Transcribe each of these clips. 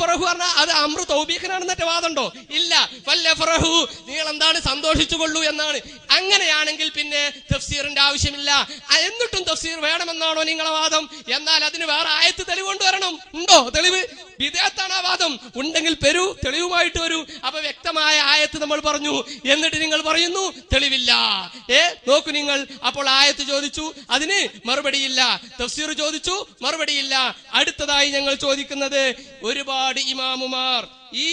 ഫറഹു പറഞ്ഞാൽ അത് അമ്രു തൗബീഖനാണെന്നൊക്കെ വാദമുണ്ടോ? ഇല്ല. വല്ല ഫറഹു നിങ്ങൾ എന്താണ് സന്തോഷിച്ചുകൊള്ളൂ എന്നാണ്. അങ്ങനെയാണെങ്കിൽ പിന്നെ തഫ്സീറിന്റെ ആവശ്യമില്ല. എന്നിട്ടും തഫ്സീർ വേണമെന്നാണോ നിങ്ങളെ വാദം? എന്നാൽ അതിന് വേറെ ആയത്ത് തെളിവ് കൊണ്ടുവരണം. ഉണ്ടോ തെളിവ്? വിദേഹത്താണ് ആ വാദം ഉണ്ടെങ്കിൽ പെരു തെളിവുമായിട്ട് വരൂ. അപ്പൊ വ്യക്തമായ ആയത്ത് നമ്മൾ പറഞ്ഞു. എന്നിട്ട് നിങ്ങൾ പറയുന്നു തെളിവില്ല. ഏ നോക്കൂ നിങ്ങൾ. അപ്പോൾ ആയത്ത് ചോദിച്ചു അതിന് മറുപടിയില്ല. തഫ്സീർ ചോദിച്ചു മറുപടിയില്ല. അടുത്തതായി ഞങ്ങൾ ചോദിക്കുന്നത് ഒരുപാട് ഇമാമുമാർ ഈ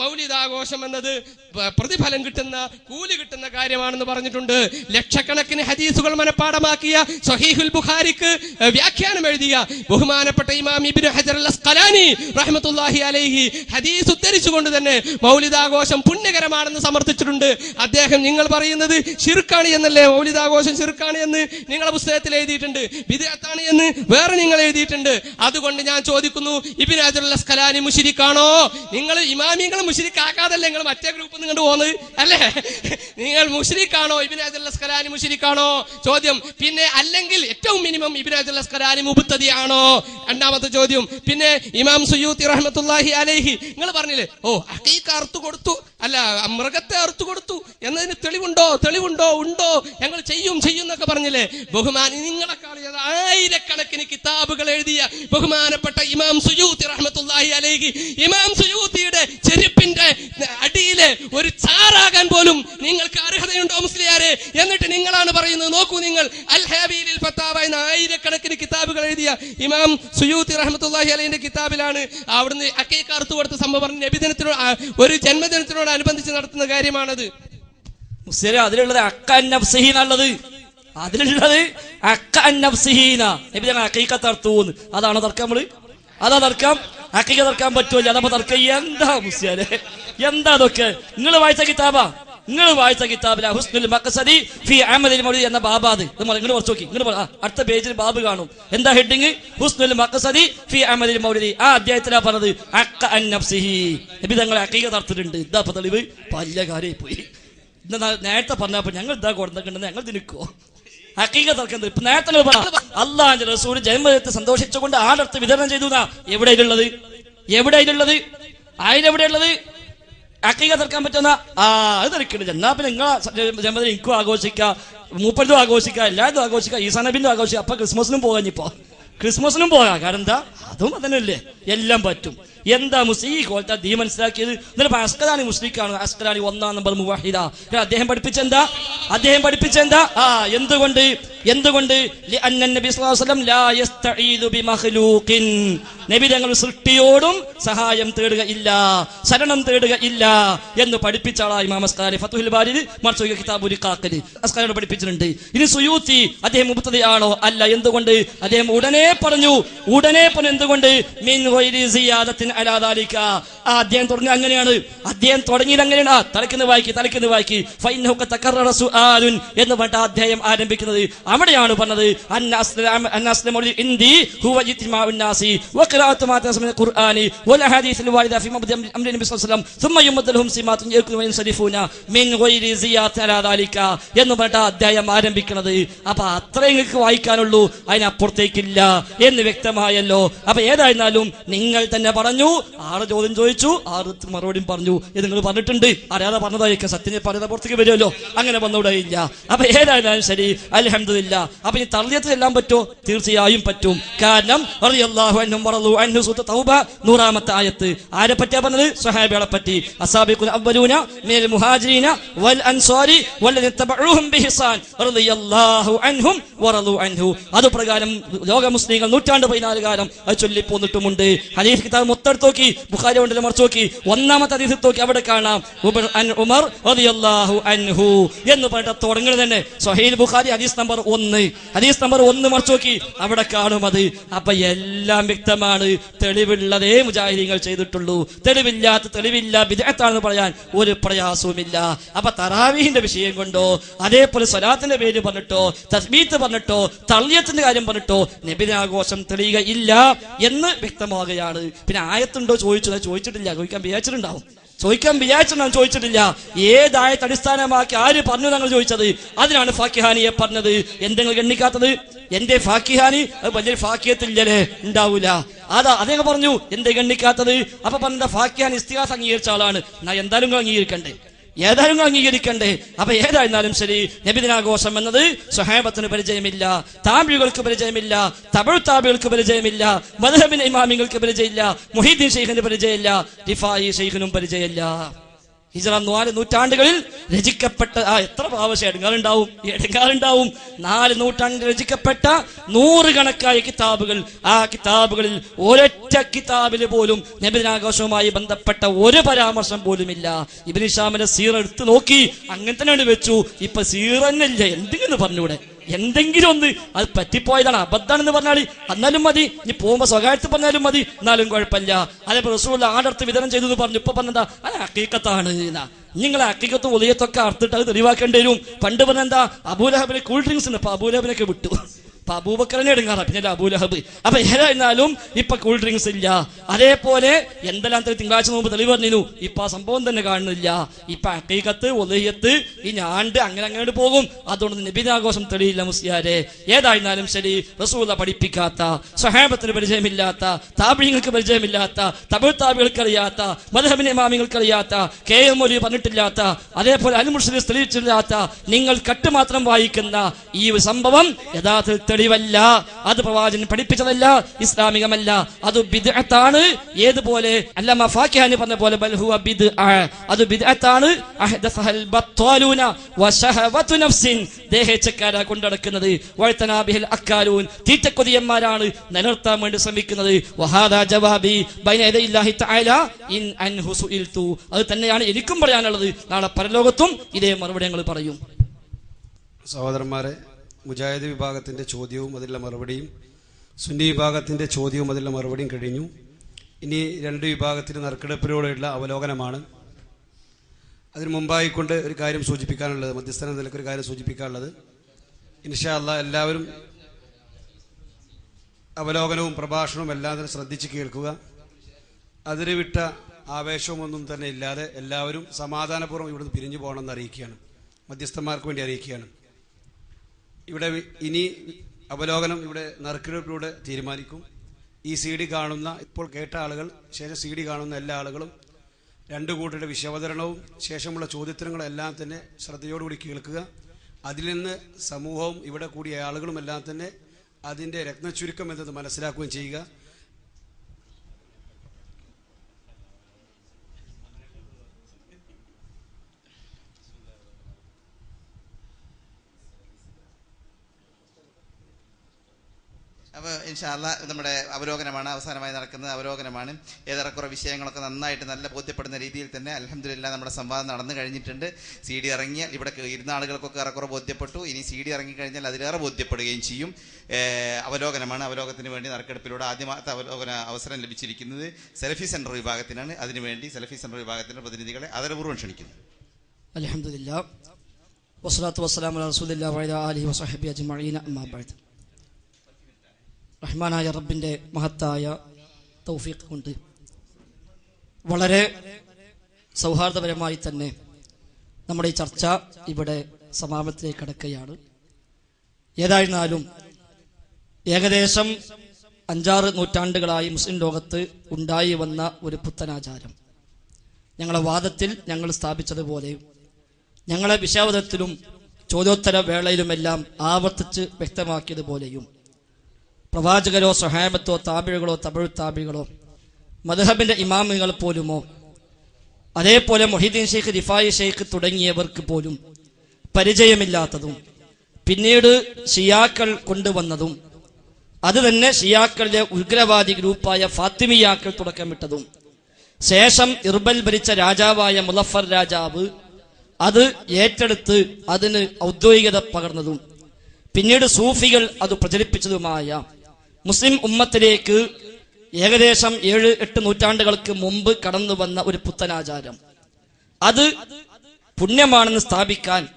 മൗലിദാഘോഷം എന്നത് പ്രതിഫലം കിട്ടുന്ന കൂലി കിട്ടുന്ന കാര്യമാണെന്ന് പറഞ്ഞിട്ടുണ്ട്. ലക്ഷക്കണക്കിന് ഹദീസുകൾ മനഃപ്പാടമാക്കിയ സഹീഹുൽ ബുഖാരിക്ക് വ്യാഖ്യാനം എഴുതിയ ബഹുമാനപ്പെട്ട ഇമാം ഇബിൻ ഹജർ അൽ അസ്ഖലാനി റഹ്മത്തുള്ളാഹി അലൈഹി ഹദീസ് ഉദ്ധരിച്ചുകൊണ്ട് തന്നെ മൗലിദാഘോഷം പുണ്യകരമാണെന്ന് സമർത്ഥിച്ചിട്ടുണ്ട്. അദ്ദേഹം നിങ്ങൾ പറയുന്നത് ഷിർക്കാണ് എന്നല്ലേ? മൗലിദാഘോഷം ഷിർക്കാണ് എന്ന് നിങ്ങളെ പുസ്തകത്തിൽ എഴുതിയിട്ടുണ്ട്. വിദേഹത്താണ് എന്ന് വേറെ നിങ്ങൾ എഴുതിയിട്ടുണ്ട്. അതുകൊണ്ട് ഞാൻ ചോദിക്കുന്നു ഇബിൻ ഹജർ അൽ അസ്ഖലാനി മുഷിരിക്കാണോ? നിങ്ങൾ ഇമാമിങ്ങൾ മുഷിരിക്കാക്കാതല്ലേ? നിങ്ങൾ മറ്റേ ഗ്രൂപ്പ് നിങ്ങൾ പോകുന്നത് അല്ലേ? നിങ്ങൾ മുഷിരിക്കാണോ? ഇബിൻ ഹജർ അൽ അസ്ഖലാനി മുഷിരിക്കാണോ? ചോദ്യം. പിന്നെ അല്ലെങ്കിൽ ഏറ്റവും മിനിമം ഇബിൻ അൽ അസ്ഖലാനി ആണോ രണ്ടാമത്തെ ചോദ്യം. പിന്നെ ഇമാം സുയൂത്തി റഹ്മത്തുല്ലാഹി അലേഹി. നിങ്ങൾ പറഞ്ഞില്ലേ? ഓ അക്കീക്ക അറുത്തു കൊടുത്തു. അല്ല മൃഗത്തെ അറുത്തു കൊടുത്തു. എന്നതിന് തെളിവുണ്ടോ? തെളിവുണ്ടോ? ഉണ്ടോ? ഞങ്ങൾ ചെയ്യും ചെയ്യും എന്നൊക്കെ പറഞ്ഞില്ലേ? ബഹുമാനി നിങ്ങളെക്കാൾ ആയിരക്കണക്കിന് കിതാബുകൾ എഴുതിയ ബഹുമാനപ്പെട്ട ഇമാം സുയൂത്തി റഹ്മത്തുല്ലാഹി അലേഹി. ഇമാം സുയൂത്തിയുടെ ചെരുപ്പിന്റെ അടിയിലെ ഒരു ചാറാകാൻ പോലും നിങ്ങൾക്ക് അർഹതയുണ്ടോ മുസ്ലിയാരെ? എന്നിട്ട് നിങ്ങളാണ് പറയുന്നത് നോക്കൂ നിങ്ങൾ അൽ ഹാബിയിൽ ഫത്താവ എന്ന ആയിരക്കണക്കിന് കിതാബുകൾ എഴുതിയ ഇമാം സുയൂത്തി റഹ്മത്തുല്ലാഹി അലേഹിന്റെ കിതാബിലാണ് അവിടുന്ന് അക്കൈക്ക് അറുത്തു കൊടുത്ത സംഭവം പറഞ്ഞു നബിദിനത്തിനോട് ഒരു ജന്മദിനത്തിനോട് അനുബന്ധിച്ച് നടത്തുന്ന കാര്യമാണത്. മുസ്ലിം അതിലുള്ളത് അക്ക അതിലുള്ളത് അക്ക അതാണ് തർക്കം നമ്മൾ? അതാ തർക്കം? അക്കൈക്ക തർക്കാൻ പറ്റുമല്ലോ അതപ്പോ തർക്കം എന്താ മുസ്ലിയാരെ എന്താ അതൊക്കെ? നിങ്ങൾ വായിച്ച കിതാബാ? നിങ്ങൾ വായിച്ച കിതാബില ഹുസ്നുൽ മഖസദി ഫി അഹമ്മദിൽ മൗലിദ് എന്ന ബാബാത്. ഇത് നിങ്ങൾ കുറച്ച് നോക്കി നിങ്ങൾ അടുത്ത പേജിൽ ബാബ് കാണും. എന്താ ഹെഡിങ്? ഹുസ്നുൽ മഖസദി ഫി അഹമ്മദിൽ മൗലിദി. ആ അധ്യായത്തിലാ പറഞ്ഞത് അക്ക നഫ്സിഹി. നബി തങ്ങൾ അക്കീക തർത്തിട്ടുണ്ട് ഇതാ തെളിവ്. പല്ല കാര്യം പോയി. നേരത്തെ പറഞ്ഞപ്പോൾ ഞങ്ങൾ ഇതാ കൊടുത്തിട്ടുണ്ടെന്ന് ഞങ്ങൾ തിനിക്കോ? ഹക്കീക തർക്കം ഇപ്പൊ നേരത്തെ അള്ളാഹിന്റെ റസൂൽ ജന്മദിനത്തെ സന്തോഷിച്ചുകൊണ്ട് ആടർത്ത് വിതരണം ചെയ്തു ഉള്ളത് എവിടെയുള്ളത് എവിടെയുള്ളത് അതിലെവിടെയുള്ളത് ഹക്കീക തീർക്കാൻ പറ്റുന്ന ആ അത് തിരക്കുന്നുണ്ട് എന്നാ പിന്നെ നിങ്ങളെ ജന്മദിനം എനിക്കും ആഘോഷിക്കാം മൂപ്പരതും ആഘോഷിക്കാം എല്ലാവരും ആഘോഷിക്കാം ഈസാ നബിന്റെ ആഘോഷിക്കാം. അപ്പൊ ക്രിസ്മസിനും പോകാൻ ഇപ്പോ ക്രിസ്മസിനും പോകാം. കാരണം എന്താ? അതും അതന്നല്ലേ എല്ലാം പറ്റും. എന്താ മുസ്ലിം കോലത്തെ ദീ മനസ്സിലാക്കിയത്? എന്നിട്ട് അസ്കലാനി മുസ്ലിക്കാണ്. അസ്കലാനി ഒന്നാം നമ്പർ മുവാഹിദ. അദ്ദേഹം പഠിപ്പിച്ചെന്താ? അദ്ദേഹം പഠിപ്പിച്ചെന്താ? ആ എന്തുകൊണ്ട്? എന്തുകൊണ്ട്? നബി തങ്ങൾ സൃഷ്ടിയോടും സഹായം തേടുകയില്ല ശരണം തേടുകയില്ല എന്ന് പഠിപ്പിച്ച മാമസ്കാരി ഫത്തുഹുൽ ബാരിൽ മർസൂഖ് കാക്കൽ അസ്കാരോട് പഠിപ്പിച്ചിട്ടുണ്ട്. ഇനി സുയൂത്തി അദ്ദേഹം ഉപത്തതയാണോ അല്ല എന്തുകൊണ്ട്? അദ്ദേഹം ഉടനെ പറഞ്ഞു ഉടനെ പറഞ്ഞു എന്തുകൊണ്ട്? മിൻ അലാദാലിക്ക ആ അദ്ദേഹം തുടങ്ങി അങ്ങനെയാണ്. അദ്ദേഹം തുടങ്ങിയത് അങ്ങനെയാണ്. തലക്കുന്ന വായിക്കി തലക്കുന്ന വായിക്കി. ഫൈൻ സുആലുൻ എന്ന് പറഞ്ഞ അദ്ദേഹം ആരംഭിക്കുന്നത്. അവിടെയാണ് പറഞ്ഞത് എന്ന് പറഞ്ഞ അധ്യായം ആരംഭിക്കുന്നത്. അപ്പൊ അത്ര നിങ്ങൾക്ക് വായിക്കാനുള്ളൂ അതിനപ്പുറത്തേക്കില്ല എന്ന് വ്യക്തമായല്ലോ. അപ്പൊ ഏതായിരുന്നാലും നിങ്ങൾ തന്നെ പറഞ്ഞു ആറ് ചോദ്യം ചോദിച്ചു ആറ് മറുപടിയും പറഞ്ഞു ഇത് നിങ്ങൾ പറഞ്ഞിട്ടുണ്ട്. അറിയാതെ പറഞ്ഞതായിരിക്കും സത്യം പറഞ്ഞത് പുറത്തേക്ക് വരുമല്ലോ. അങ്ങനെ വന്നുകൂടെ ഇല്ല. അപ്പൊ ഏതായിരുന്നാലും ശരി അലഹമ്മദ് അലഹമില്ല അപ്പൊ ഈ തള്ളിയത് എല്ലാം പറ്റുമോ തീർച്ചയായും പറ്റും. കാരണം നൂറാമത്തെ ആയത്ത്. ആരെ പറ്റിയാ പറഞ്ഞത്? സ്വഹാബികളെ പറ്റി. അസാബിഖുൽ അവലൂന മുഹാജിരീന വൽ അൻസാരി ബിഹിസാൻ. അൻഹും അൻഹു. അത് പ്രകാരം ലോക മുസ്ലിങ്ങൾ നൂറ്റാണ്ട് പതിനാല് കാലം അത് ചൊല്ലി പോന്നിട്ടുമുണ്ട് ഹദീസ് കിതാബ് മൊത്തെടുത്ത് നോക്കി ബുഖാരി കൊണ്ടിൽ മറിച്ച് നോക്കി. ഒന്നാമത്തെ ഹദീസ് നോക്കി അവിടെ കാണാം. ഉമർ അൻഹു എന്ന് പറഞ്ഞിട്ട് തുടങ്ങുന്നത് തന്നെ. സഹീൽ ബുഖാരി ഹദീസ് നമ്പർ ഒന്ന്. ഹദീസ് നമ്പർ ഒന്ന് മറിച്ചു നോക്കി. അവിടെ കാണും അത്. അപ്പൊ എല്ലാം വ്യക്തമാണ്. തെളിവുള്ളതേ മുജാഹിദീങ്ങൾ ചെയ്തിട്ടുള്ളൂ. തെളിവില്ലാത്ത തെളിവില്ല വിദേഹത്താണെന്ന് പറയാൻ ഒരു പ്രയാസവുമില്ല. അപ്പൊ തറാവീഹിന്റെ വിഷയം കൊണ്ടോ അതേപോലെ സ്വലാത്തിന്റെ പേര് പറഞ്ഞിട്ടോ തസ്ബീത്ത് പറഞ്ഞിട്ടോ തള്ളിയത്തിന്റെ കാര്യം പറഞ്ഞിട്ടോ നബിനാഘോഷം തെളിയുകയില്ല എന്ന് വ്യക്തമാകുകയാണ് പിന്നെ ആയത്തുണ്ടോ ചോദിച്ചു ചോദിച്ചിട്ടില്ല. ചോദിക്കാൻ വിചാരിച്ചിട്ടുണ്ടാവും. ചോദിക്കാൻ വിചാരിച്ചിട്ടുണ്ടാവും ചോദിച്ചിട്ടില്ല. ഏതായ അടിസ്ഥാനമാക്കി ആര് പറഞ്ഞു ഞങ്ങൾ ചോദിച്ചത്? അതിനാണ് ഫാക്കിഹാനിയെ പറഞ്ഞത്. എന്തെങ്കിലും എണ്ണിക്കാത്തത്? എന്റെ ഫാക്കിഹാനി? അത് വലിയൊരു ഫാക്കിയത്തില്ലേ ഉണ്ടാവൂല. അതാ അദ്ദേഹം പറഞ്ഞു എന്തെങ്കിലും എണ്ണിക്കാത്തത്? അപ്പൊ പറഞ്ഞ ഫാക്കിഹാൻ ഇസ്തിഹാസ് അംഗീകരിച്ച ആളാണ്. ഞാൻ എന്തായാലും അംഗീകരിക്കണ്ടേ? ഏതായാലും അംഗീകരിക്കണ്ടേ. അപ്പൊ ഏതായിരുന്നാലും ശരി നബിദിനാഘോഷം എന്നത് സ്വഹാബത്തിന് പരിചയമില്ല താബികൾക്ക് പരിചയമില്ല തമിഴ് താബികൾക്ക് പരിചയമില്ല മധുഹബിൻ ഇമാമിങ്ങൾക്ക് പരിചയമില്ല മുഹീദ്ദീൻ ഷെയ്ഖിന് പരിചയമില്ല റിഫായി ഷെയ്ഖിനും പരിചയമില്ല. ഹിജറ നാല് നൂറ്റാണ്ടുകളിൽ രചിക്കപ്പെട്ട ആ എത്ര പ്രാവശ്യം എടുങ്ങാറുണ്ടാവും എടുങ്ങാറുണ്ടാവും നാല് നൂറ്റാണ്ടിൽ രചിക്കപ്പെട്ട നൂറുകണക്കായ കിതാബുകൾ. ആ കിതാബുകളിൽ ഒരൊറ്റ കിതാബിൽ പോലും നബിനാഘോഷവുമായി ബന്ധപ്പെട്ട ഒരു പരാമർശം പോലുമില്ല. ഇബിനിഷാമിന്റെ സീറ എടുത്തു നോക്കി അങ്ങനെ തന്നെയാണ് വെച്ചു. ഇപ്പൊ സീറ തന്നെ ഇല്ല എന്തെങ്കിലും പറഞ്ഞൂടെ? എന്തെങ്കിലും ഒന്ന് അത് പറ്റിപ്പോയതാണ്. അബദ്ധാണെന്ന് പറഞ്ഞാൽ എന്നാലും മതി. നീ പോകുമ്പോ സ്വകാര്യത്തിൽ പറഞ്ഞാലും മതി. എന്നാലും കുഴപ്പമില്ല. അതേപോലെ റസൂൽ ആടർത്ത് വിതരണം ചെയ്തു എന്ന് പറഞ്ഞു. ഇപ്പൊ പറഞ്ഞതാ അത് അക്കീക്കത്താണ് എന്നാ നിങ്ങൾ അക്കീക്കത്തും ഉദയത്തൊക്കെ അർത്തിട്ട് അത് തെളിവാക്കേണ്ടി വരും. പണ്ട് പറഞ്ഞെന്താ? അബൂലഹബിന് കൂൾ ഡ്രിങ്ക്സ് ഉണ്ട്. അപ്പൊ അബൂലഹബിനൊക്കെ വിട്ടു. അപ്പൊ അബൂബക്കറിനെ എടുങ്ങാറ പിന്നെ അബൂലഹബ്. അപ്പൊ ഏതായിരുന്നാലും ഇപ്പൊ കൂൾ ഡ്രിങ്ക്സ് ഇല്ല. അതേപോലെ എന്തെല്ലാം തിങ്കളാഴ്ച മുമ്പ് തെളിവ് പറഞ്ഞിരുന്നു. ഇപ്പൊ ആ സംഭവം തന്നെ കാണുന്നില്ല. ഇപ്പൊ അക്കീകത്ത് ഒലയ്യത്ത് ഈ ഞാണ്ട് അങ്ങനെ അങ്ങോട്ട് പോകും. അതുകൊണ്ട് നബിനാഘോഷം തെളിയില്ല മുസ്ലിയാരെ. ഏതായിരുന്നാലും ശരി റസൂല പഠിപ്പിക്കാത്ത സഹാബത്തിന് പരിചയമില്ലാത്ത താപിങ്ങൾക്ക് പരിചയമില്ലാത്ത തമിഴ് താപികൾക്ക് അറിയാത്ത മധുഹബിനെ മാമികൾക്ക് അറിയാത്ത കെ എം ഒലി പറഞ്ഞിട്ടില്ലാത്ത അതേപോലെ അൽമുസ്ലിം സ്ഥിരീകരിച്ചില്ലാത്ത നിങ്ങൾ കട്ട് മാത്രം വായിക്കുന്ന ഈ സംഭവം യഥാർത്ഥ തെളിവല്ല അത് പ്രവാചകൻ പഠിപ്പിച്ചതല്ല ഇസ്ലാമികമല്ല. അത് ബിദ്അത്താണ്. ഏതുപോലെ? അല്ല ഫാക്കിഹാനി പറഞ്ഞ പോലെ ബൽ ഹുവ ബിദ്അ. അത് ബിദ്അത്താണ്. അഹ്ദസഹൽ ബത്വാലൂന വശഹവതു നഫ്സിൻ. ദേഹേച്ഛക്കാരാ കൊണ്ടടക്കുന്നത്. വഴുത്തനാബിഹിൽ അക്കാലൂൻ. തീറ്റക്കൊതിയന്മാരാണ് നിലനിർത്താൻ വേണ്ടി ശ്രമിക്കുന്നത്. വഹാദാ ജവാബി ബൈന യദയില്ലാഹി തആല ഇൻ അൻഹു സുഇൽതു. അത് തന്നെയാണ് എനിക്കും പറയാനുള്ളത്. നാളെ പരലോകത്തും ഇതേ മറുപടി ഞങ്ങൾ പറയും. സഹോദരന്മാരെ മുജാഹിദ് വിഭാഗത്തിന്റെ ചോദ്യവും അതിലുള്ള മറുപടിയും സുന്നി വിഭാഗത്തിന്റെ ചോദ്യവും അതിലുള്ള മറുപടിയും കഴിഞ്ഞു. ഇനി രണ്ട് വിഭാഗത്തിന് നറുക്കെടുപ്പിലൂടെയുള്ള അവലോകനമാണ്. അതിനു മുമ്പായിക്കൊണ്ട് ഒരു കാര്യം സൂചിപ്പിക്കാനുള്ളത് മധ്യസ്ഥന നിലയ്ക്ക് ഒരു കാര്യം സൂചിപ്പിക്കാനുള്ളത്. ഇൻഷാ അല്ല എല്ലാവരും അവലോകനവും പ്രഭാഷണവും എല്ലാം തന്നെ ശ്രദ്ധിച്ച് കേൾക്കുക. അതിന് വിട്ട ആവേശമൊന്നും തന്നെ ഇല്ലാതെ എല്ലാവരും സമാധാനപൂർവം ഇവിടുന്ന് പിരിഞ്ഞു പോകണമെന്ന് അറിയിക്കുകയാണ്. മധ്യസ്ഥന്മാർക്ക് വേണ്ടി അറിയിക്കുകയാണ്. ഇവിടെ ഇനി അവലോകനം ഇവിടെ നറുക്കെടുപ്പിലൂടെ തീരുമാനിക്കും. ഈ സി ഡി കാണുന്ന ഇപ്പോൾ കേട്ട ആളുകൾ ശേഷം സി ഡി കാണുന്ന എല്ലാ ആളുകളും രണ്ടു കൂട്ടരുടെ വിശവതരണവും ശേഷമുള്ള ചോദ്യോത്തരങ്ങളും എല്ലാം തന്നെ ശ്രദ്ധയോടുകൂടി കേൾക്കുക. അതിൽ നിന്ന് സമൂഹവും ഇവിടെ കൂടിയ ആളുകളുമെല്ലാം തന്നെ അതിന്റെ രത്നചുരുക്കം എന്നത് മനസ്സിലാക്കുകയും ചെയ്യുക. അപ്പോൾ ഇൻഷാല്ല നമ്മുടെ അവലോകനമാണ് അവസാനമായി നടക്കുന്നത് അവലോകനമാണ്. ഏറെക്കുറെ വിഷയങ്ങളൊക്കെ നന്നായിട്ട് നല്ല ബോധ്യപ്പെടുന്ന രീതിയിൽ തന്നെ അലഹമില്ല നമ്മുടെ സംവാദം നടന്നു കഴിഞ്ഞിട്ടുണ്ട്. സി ഡി ഇറങ്ങിയാൽ ഇവിടെ ഇരുന്ന ആളുകൾക്കൊക്കെ ഏറെക്കുറെ ബോധ്യപ്പെട്ടു. ഇനി സി ഡി ഇറങ്ങിക്കഴിഞ്ഞാൽ അതിലേറെ ബോധ്യപ്പെടുകയും ചെയ്യും. അവലോകനമാണ് അവലോകത്തിന് വേണ്ടി നറുക്കെടുപ്പിലൂടെ ആദ്യമാത്ത അവലോകന അവസരം ലഭിച്ചിരിക്കുന്നത് സെൽഫി സെന്റർ വിഭാഗത്തിനാണ്. അതിനുവേണ്ടി സെൽഫി സെന്റർ വിഭാഗത്തിന്റെ പ്രതിനിധികളെ ആദരപൂർവം ക്ഷണിക്കുന്നു. അലഹമില്ല വസ്സലാത്തു വസ്സലാം അലാ റസൂലില്ലാ ആലിഹി വസഹബി അജ്മഈന അമ്മാ ബഅദ്. റഹ്മാനായ റബ്ബിന്റെ മഹത്തായ തൗഫീഖ് കൊണ്ട് വളരെ സൗഹാർദ്ദപരമായി തന്നെ നമ്മുടെ ഈ ചർച്ച ഇവിടെ സമാപനത്തിലേക്ക് കടക്കുകയാണ്. ഏതായിരുന്നാലും ഏകദേശം അഞ്ചാറ് നൂറ്റാണ്ടുകളായി മുസ്ലിം ലോകത്ത് ഉണ്ടായി വന്ന ഒരു പുത്തനാചാരം. ഞങ്ങളെ വാദത്തിൽ ഞങ്ങൾ സ്ഥാപിച്ചതുപോലെ ഞങ്ങളെ വിശാവതത്തിലും ചോദ്യോത്തര വേളയിലുമെല്ലാം ആവർത്തിച്ച് വ്യക്തമാക്കിയതുപോലെയും പ്രവാചകരോ സഹാബത്തോ താബിഴുകളോ തമിഴ് താബിഴുകളോ മധുഹബിന്റെ ഇമാമുകൾ പോലുമോ അതേപോലെ മൊഹീദ്ദീൻ ഷെയ്ഖ് റിഫായി ഷെയ്ഖ് തുടങ്ങിയവർക്ക് പോലും പരിചയമില്ലാത്തതും പിന്നീട് ഷിയാക്കൾ കൊണ്ടുവന്നതും അത് തന്നെ ഷിയാക്കളിലെ ഉഗ്രവാദി ഗ്രൂപ്പായ ഫാത്തിമിയാക്കൾ തുടക്കമിട്ടതും ശേഷം ഇർബൽ ഭരിച്ച രാജാവായ മുലഫർ രാജാവ് അത് ഏറ്റെടുത്ത് അതിന് ഔദ്യോഗികത പകർന്നതും പിന്നീട് സൂഫികൾ അത് പ്രചരിപ്പിച്ചതുമായ മുസ്ലിം ഉമ്മത്തിലേക്ക് ഏകദേശം ഏഴ് എട്ട് നൂറ്റാണ്ടുകൾക്ക് മുമ്പ് കടന്നു വന്ന ഒരു പുത്തനാചാരം. അത് പുണ്യമാണെന്ന് സ്ഥാപിക്കാൻ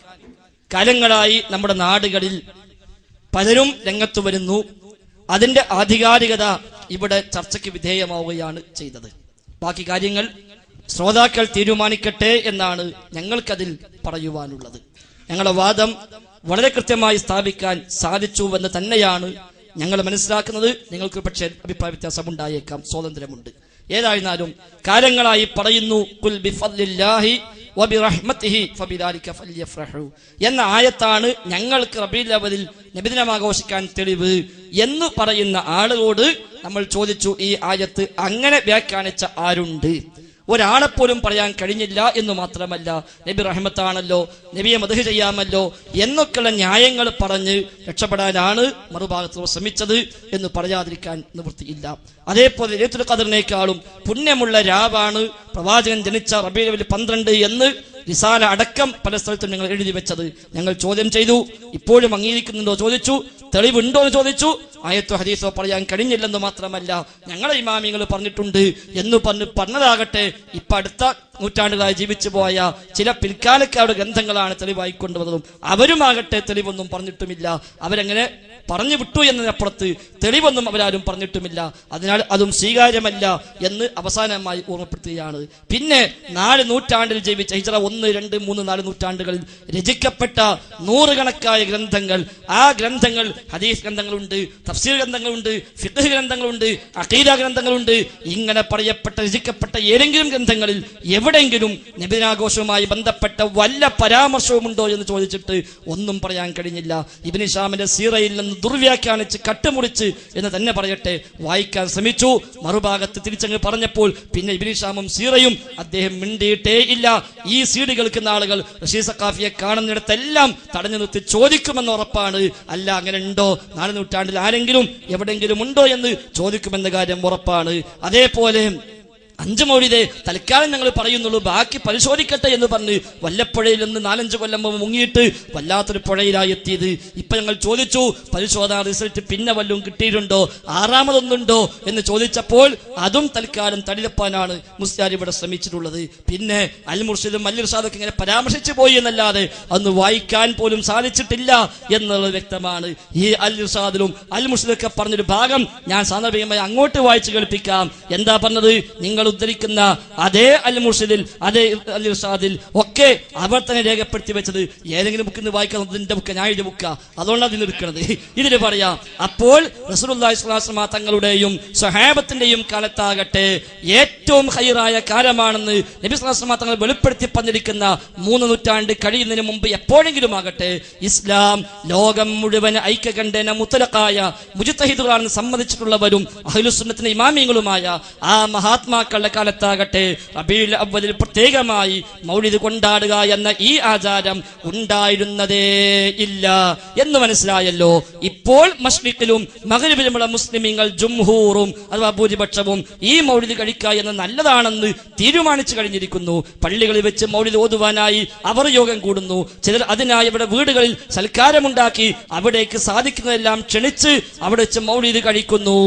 കാലങ്ങളായി നമ്മുടെ നാടുകളിൽ പലരും രംഗത്തു വരുന്നു. അതിന്റെ ആധികാരികത ഇവിടെ ചർച്ചയ്ക്ക് വിധേയമാവുകയാണ് ചെയ്തത്. ബാക്കി കാര്യങ്ങൾ ശ്രോതാക്കൾ തീരുമാനിക്കട്ടെ എന്നാണ് ഞങ്ങൾക്കതിൽ പറയുവാനുള്ളത്. ഞങ്ങളുടെ വാദം വളരെ കൃത്യമായി സ്ഥാപിക്കാൻ സാധിച്ചുവെന്ന് തന്നെയാണ് ഞങ്ങൾ മനസ്സിലാക്കുന്നത് നിങ്ങൾക്ക് പക്ഷേ അഭിപ്രായ വ്യത്യാസം ഉണ്ടായേക്കാം സ്വാതന്ത്ര്യമുണ്ട്. ഏതായിരുന്നാലും കാലങ്ങളായി പറയുന്നു എന്ന ആയത്താണ് ഞങ്ങൾക്ക് റബീൽ അവലിൽ നബിദിനം ആഘോഷിക്കാൻ തെളിവ് എന്ന് പറയുന്ന ആളുകളോട് നമ്മൾ ചോദിച്ചു ഈ ആയത്ത് അങ്ങനെ വ്യാഖ്യാനിച്ച ആരുണ്ട്? ഒരാളെപ്പോലും പറയാൻ കഴിഞ്ഞില്ല എന്ന് മാത്രമല്ല നബി റഹ്മത്താണല്ലോ നബിയെ മധു ചെയ്യാമല്ലോ എന്നൊക്കെയുള്ള ന്യായങ്ങൾ പറഞ്ഞ് രക്ഷപ്പെടാനാണ് മറുഭാഗത്ത് ശ്രമിച്ചത് എന്ന് പറയാതിരിക്കാൻ നിവൃത്തിയില്ല. അതേപോലെ ലൈലത്തുൽ ഖദറിനേക്കാളും പുണ്യമുള്ള രാവാണ് പ്രവാചകൻ ജനിച്ച റബീലവിൽ പന്ത്രണ്ട് എന്ന് റിസാല അടക്കം പല സ്ഥലത്തും ഞങ്ങൾ എഴുതി വെച്ചത്. ഞങ്ങൾ ചോദ്യം ചെയ്തു ഇപ്പോഴും അംഗീകരിക്കുന്നുണ്ടോ ചോദിച്ചു തെളിവുണ്ടോ എന്ന് ചോദിച്ചു ആയത്തോ ഹദീസോ പറയാൻ കഴിഞ്ഞില്ലെന്ന് മാത്രമല്ല ഞങ്ങളെ ഇമാമിങ്ങൾ പറഞ്ഞിട്ടുണ്ട് എന്ന് പറഞ്ഞ് പറഞ്ഞതാകട്ടെ ഇപ്പൊ അടുത്ത നൂറ്റാണ്ടുകളായി ജീവിച്ചു പോയ ചില പിൽക്കാലക്കാരുടെ ഗ്രന്ഥങ്ങളാണ് തെളിവായി കൊണ്ടുവന്നതും അവരുമാകട്ടെ തെളിവൊന്നും പറഞ്ഞിട്ടുമില്ല. അവരെങ്ങനെ പറഞ്ഞു വിട്ടു എന്നതിനപ്പുറത്ത് തെളിവൊന്നും അവരാരും പറഞ്ഞിട്ടുമില്ല. അതിനാൽ അതും സ്വീകാര്യമല്ല എന്ന് അവസാനമായി ഓർമ്മപ്പെടുത്തുകയാണ്. പിന്നെ നാല് നൂറ്റാണ്ടിൽ ജീവിച്ച ഹിജറ ഒന്ന് രണ്ട് മൂന്ന് നാല് നൂറ്റാണ്ടുകളിൽ രചിക്കപ്പെട്ട നൂറുകണക്കായ ഗ്രന്ഥങ്ങൾ ആ ഗ്രന്ഥങ്ങൾ ഹദീസ് ഗ്രന്ഥങ്ങളുണ്ട്. തഫ്സീർ ഗ്രന്ഥങ്ങളുണ്ട് ഫിഖ് ഗ്രന്ഥങ്ങളുണ്ട് അഖീദ ഗ്രന്ഥങ്ങളുണ്ട്. ഇങ്ങനെ പറയപ്പെട്ട രചിക്കപ്പെട്ട ഏതെങ്കിലും ഗ്രന്ഥങ്ങളിൽ എവിടെയെങ്കിലും നിബിനാഘോഷവുമായി ബന്ധപ്പെട്ട വല്ല പരാമർശവുമുണ്ടോ എന്ന് ചോദിച്ചിട്ട് ഒന്നും പറയാൻ കഴിഞ്ഞില്ല. ഇബിന് ഷാമിന്റെ സീറയിൽ നിന്ന് ദുർവ്യാഖ്യാനിച്ച് കട്ടുമുറിച്ച് എന്ന് തന്നെ പറയട്ടെ. വായിക്കാൻ ശ്രമിച്ചു. മറുഭാഗത്ത് തിരിച്ചങ്ങ് പറഞ്ഞപ്പോൾ പിന്നെ ഇബിന് ഷാമും സീറയും അദ്ദേഹം മിണ്ടിയിട്ടേ ഇല്ല. ഈ സീഡ് കേൾക്കുന്ന ആളുകൾ റഷീദ് സക്കാഫിയെ കാണുന്നിടത്തെല്ലാം തടഞ്ഞു നിർത്തി ചോദിക്കുമെന്ന് ഉറപ്പാണ്. അല്ല അങ്ങനെ ഉണ്ടോ? നാല് നൂറ്റാണ്ടിൽ ആരെങ്കിലും എവിടെയെങ്കിലും ഉണ്ടോ എന്ന് ചോദിക്കുമെന്ന കാര്യം ഉറപ്പാണ്. അതേപോലെ അഞ്ച് മൗലിതെ തൽക്കാലം ഞങ്ങൾ പറയുന്നുള്ളൂ ബാക്കി പരിശോധിക്കട്ടെ എന്ന് പറഞ്ഞ് വല്ലപ്പുഴയിൽ നിന്ന് നാലഞ്ച് കൊല്ലം മുങ്ങിയിട്ട് വല്ലാത്തൊരു പുഴയിലായി എത്തിയത് ഇപ്പൊ ഞങ്ങൾ ചോദിച്ചു പരിശോധന റിസൾട്ട് പിന്നെ വല്ലതും കിട്ടിയിട്ടുണ്ടോ ആറാമതൊന്നുണ്ടോ എന്ന് ചോദിച്ചപ്പോൾ അതും തൽക്കാലം തടിലപ്പാനാണ് മുസ്ലിയാർ ഇവിടെ ശ്രമിച്ചിട്ടുള്ളത്. പിന്നെ അൽ മുർഷിദും ഇങ്ങനെ പരാമർശിച്ചു പോയി എന്നല്ലാതെ അന്ന് വായിക്കാൻ പോലും സാധിച്ചിട്ടില്ല എന്നുള്ളത് വ്യക്തമാണ്. ഈ അൽ ഇർഷാദിലും അൽ പറഞ്ഞൊരു ഭാഗം ഞാൻ സാന്ദർഭികമായി അങ്ങോട്ട് വായിച്ചു കേൾപ്പിക്കാം. എന്താ പറഞ്ഞത്? നിങ്ങൾ ഉദ്ധരിക്കുന്ന അതേ അൽ മുർഷിദിൽ അതേ അൽ ഇർഷാദിൽ ഒക്കെ അവർ തന്നെ രേഖപ്പെടുത്തി വെച്ചത് ഏതെങ്കിലും ബുക്കിൽ നിന്ന് വായിക്കാൻ അതിന്റെ ബുക്ക് ഞാൻ ബുക്ക. അതുകൊണ്ടാണ് അതിൽ എടുക്കുന്നത് ഇതിന് പറയാം അപ്പോൾ തങ്ങളുടെയും സഹാബത്തിന്റെയും കാലത്താകട്ടെ ഏറ്റവും ഹൈറായ കാലമാണെന്ന് നബി സ്വല്ലല്ലാഹു തങ്ങൾ വെളിപ്പെടുത്തി പറഞ്ഞിരിക്കുന്ന മൂന്ന് നൂറ്റാണ്ട് കഴിയുന്നതിന് മുമ്പ് എപ്പോഴെങ്കിലും ആകട്ടെ ഇസ്ലാം ലോകം മുഴുവൻ ഐക്യകണ്ഠേന മുത്തലക്കായ മുജിത്തഹിദുകളാണെന്ന് സമ്മതിച്ചിട്ടുള്ളവരും അഹ്ലുസുന്നത്തിന്റെ ഇമാമിയങ്ങളുമായ ആ മഹാത്മാക്കളുടെ കാലത്താകട്ടെ അവലിൽ പ്രത്യേകമായി മൗലിദ് കൊണ്ടാടുക എന്ന ഈ ആചാരം ഉണ്ടായിരുന്നതേ ഇല്ല എന്ന് മനസ്സിലായല്ലോ. ഇപ്പോൾ മഷ്രിഖിലും മകരിബിലുമുള്ള മുസ്ലിമീങ്ങൾ ജുംഹൂറും അഥവാ ഭൂരിപക്ഷവും ഈ മൗലിദ് കഴിക്കുക എന്ന് നല്ലതാണെന്ന് തീരുമാനിച്ചു കഴിഞ്ഞിരിക്കുന്നു. പള്ളികളിൽ വെച്ച് മൗലിദ് ഓതുവാനായി അവർ യോഗം കൂടുന്നു. ചിലർ അതിനായി ഇവിടെ വീടുകളിൽ സൽക്കാരമുണ്ടാക്കി അവിടേക്ക് സാധിക്കുന്നതെല്ലാം ക്ഷണിച്ച് അവിടെ വെച്ച് മൗലിദ് കഴിക്കുന്നു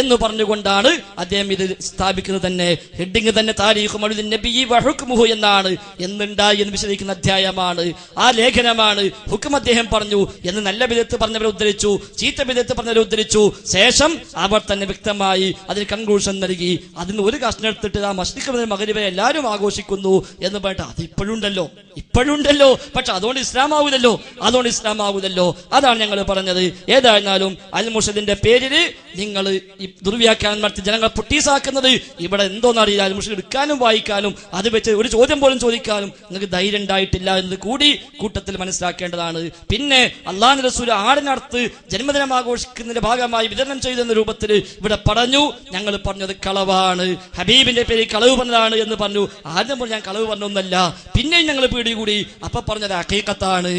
എന്ന് പറഞ്ഞുകൊണ്ടാണ് അദ്ദേഹം ഇത് സ്ഥാപിക്കുന്നത് തന്നെ. ഹെഡിങ് തന്നെ താരീഖ് മഴുതി നബി വഹുക്മുഹു എന്നാണ് എന്നുണ്ടായി എന്ന് വിശദിക്കുന്ന അധ്യായമാണ്. ആ ലേഖനമാണ് ഹുക്കും അദ്ദേഹം പറഞ്ഞു എന്ന് നല്ല വിധത്ത് പറഞ്ഞവരെ ഉദ്ധരിച്ചു ചീത്ത വിധത്ത് പറഞ്ഞവരെ ഉദ്ധരിച്ചു. ശേഷം അവർ തന്നെ വ്യക്തമായി അതിന് കൺക്ലൂഷൻ നൽകി. അതിന് ഒരു കഷ്ണം എടുത്തിട്ട് ആ മസ്തിക്കുന്ന മകരിവെ എല്ലാവരും ആഘോഷിക്കുന്നു എന്ന് പറഞ്ഞിട്ട് അത് ഇപ്പോഴുണ്ടല്ലോ. ഇപ്പോഴുണ്ടല്ലോ. പക്ഷെ അതുകൊണ്ട് ഇസ്ലാം ആവൂലല്ലോ അതുകൊണ്ട് ഇസ്ലാം ആവൂലല്ലോ അതാണ് ഞങ്ങൾ പറഞ്ഞത്. ഏതായിരുന്നാലും അൽ മുഷദിന്റെ പേരിൽ നിങ്ങൾ ദുർവ്യാഖ്യാനം നടത്തി ജനങ്ങളെ പൊട്ടീസാക്കുന്നത് ഇവിടെ എന്തോന്ന് അറിയില്ല മുഷദ് എടുക്കാനും വായിക്കാനും അത് വെച്ച് ഒരു ചോദ്യം പോലും ചോദിക്കാനും നിങ്ങൾക്ക് ധൈര്യം ഉണ്ടായിട്ടില്ല എന്ന് കൂടി കൂട്ടത്തിൽ മനസ്സിലാക്കേണ്ടതാണ്. പിന്നെ അള്ളാഹു റസൂൽ ആടിനടുത്ത് ജന്മദിനം ആഘോഷിക്കുന്നതിന്റെ ഭാഗമായി വിതരണം ചെയ്തെന്ന രൂപത്തിൽ ഇവിടെ പറഞ്ഞു. ഞങ്ങൾ പറഞ്ഞത് കളവാണ്. ഹബീബിന്റെ പേര് കളവ് പറഞ്ഞതാണ് എന്ന് പറഞ്ഞു. ആദ്യം പറഞ്ഞു ഞാൻ കളവ് പറഞ്ഞൊന്നല്ല. പിന്നെയും ഞങ്ങൾ പിടികൂടി. അപ്പൊ പറഞ്ഞത് അക്കീക്കത്താണ്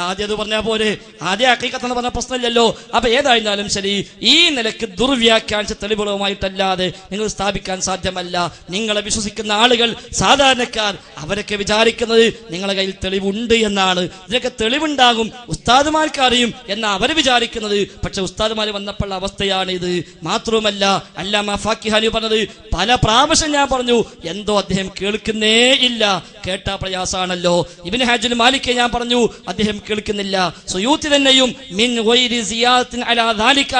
ആദ്യം അത് പറഞ്ഞ പോലെ ആദ്യം അക്കീക്കത്തെന്ന് പറഞ്ഞ പ്രശ്നമില്ലല്ലോ. അപ്പൊ ഏതായിരുന്നാലും ശരി ഈ നിലയ്ക്ക് ദുർവ്യാഖ്യാനിച്ച തെളിവുകളുമായിട്ടല്ലാതെ നിങ്ങൾ സ്ഥാപിക്കാൻ സാധ്യമല്ല. നിങ്ങളെ വിശ്വസിക്കുന്ന ആളുകൾ സാധാരണക്കാർ അവരൊക്കെ വിചാരിക്കുന്നത് നിങ്ങളെ കയ്യിൽ തെളിവുണ്ട് എന്നാണ്. ഇതിനൊക്കെ തെളിവുണ്ടാകും ഉസ്താദുമാർക്കറിയും എന്ന് അവർ വിചാരിക്കുന്നത്. പക്ഷെ ഉസ്താദുമാർ വന്നപ്പോൾ അവസ്ഥയാണ് ഇത് മാത്രവുമല്ല അല്ലാമ ഫാക്കിഹാനി പറഞ്ഞത് പല പ്രാവശ്യം ഞാൻ പറഞ്ഞു എന്തോ അദ്ദേഹം കേൾക്കുന്നേ ഇല്ല. കേട്ട പ്രയാസാണല്ലോ. ഇബിൻ ഹാജുൽ മാലിക്കെ ഞാൻ പറഞ്ഞു അദ്ദേഹം കേൾക്കുന്നില്ല. സുയൂത്തി തന്നെയും മിൻ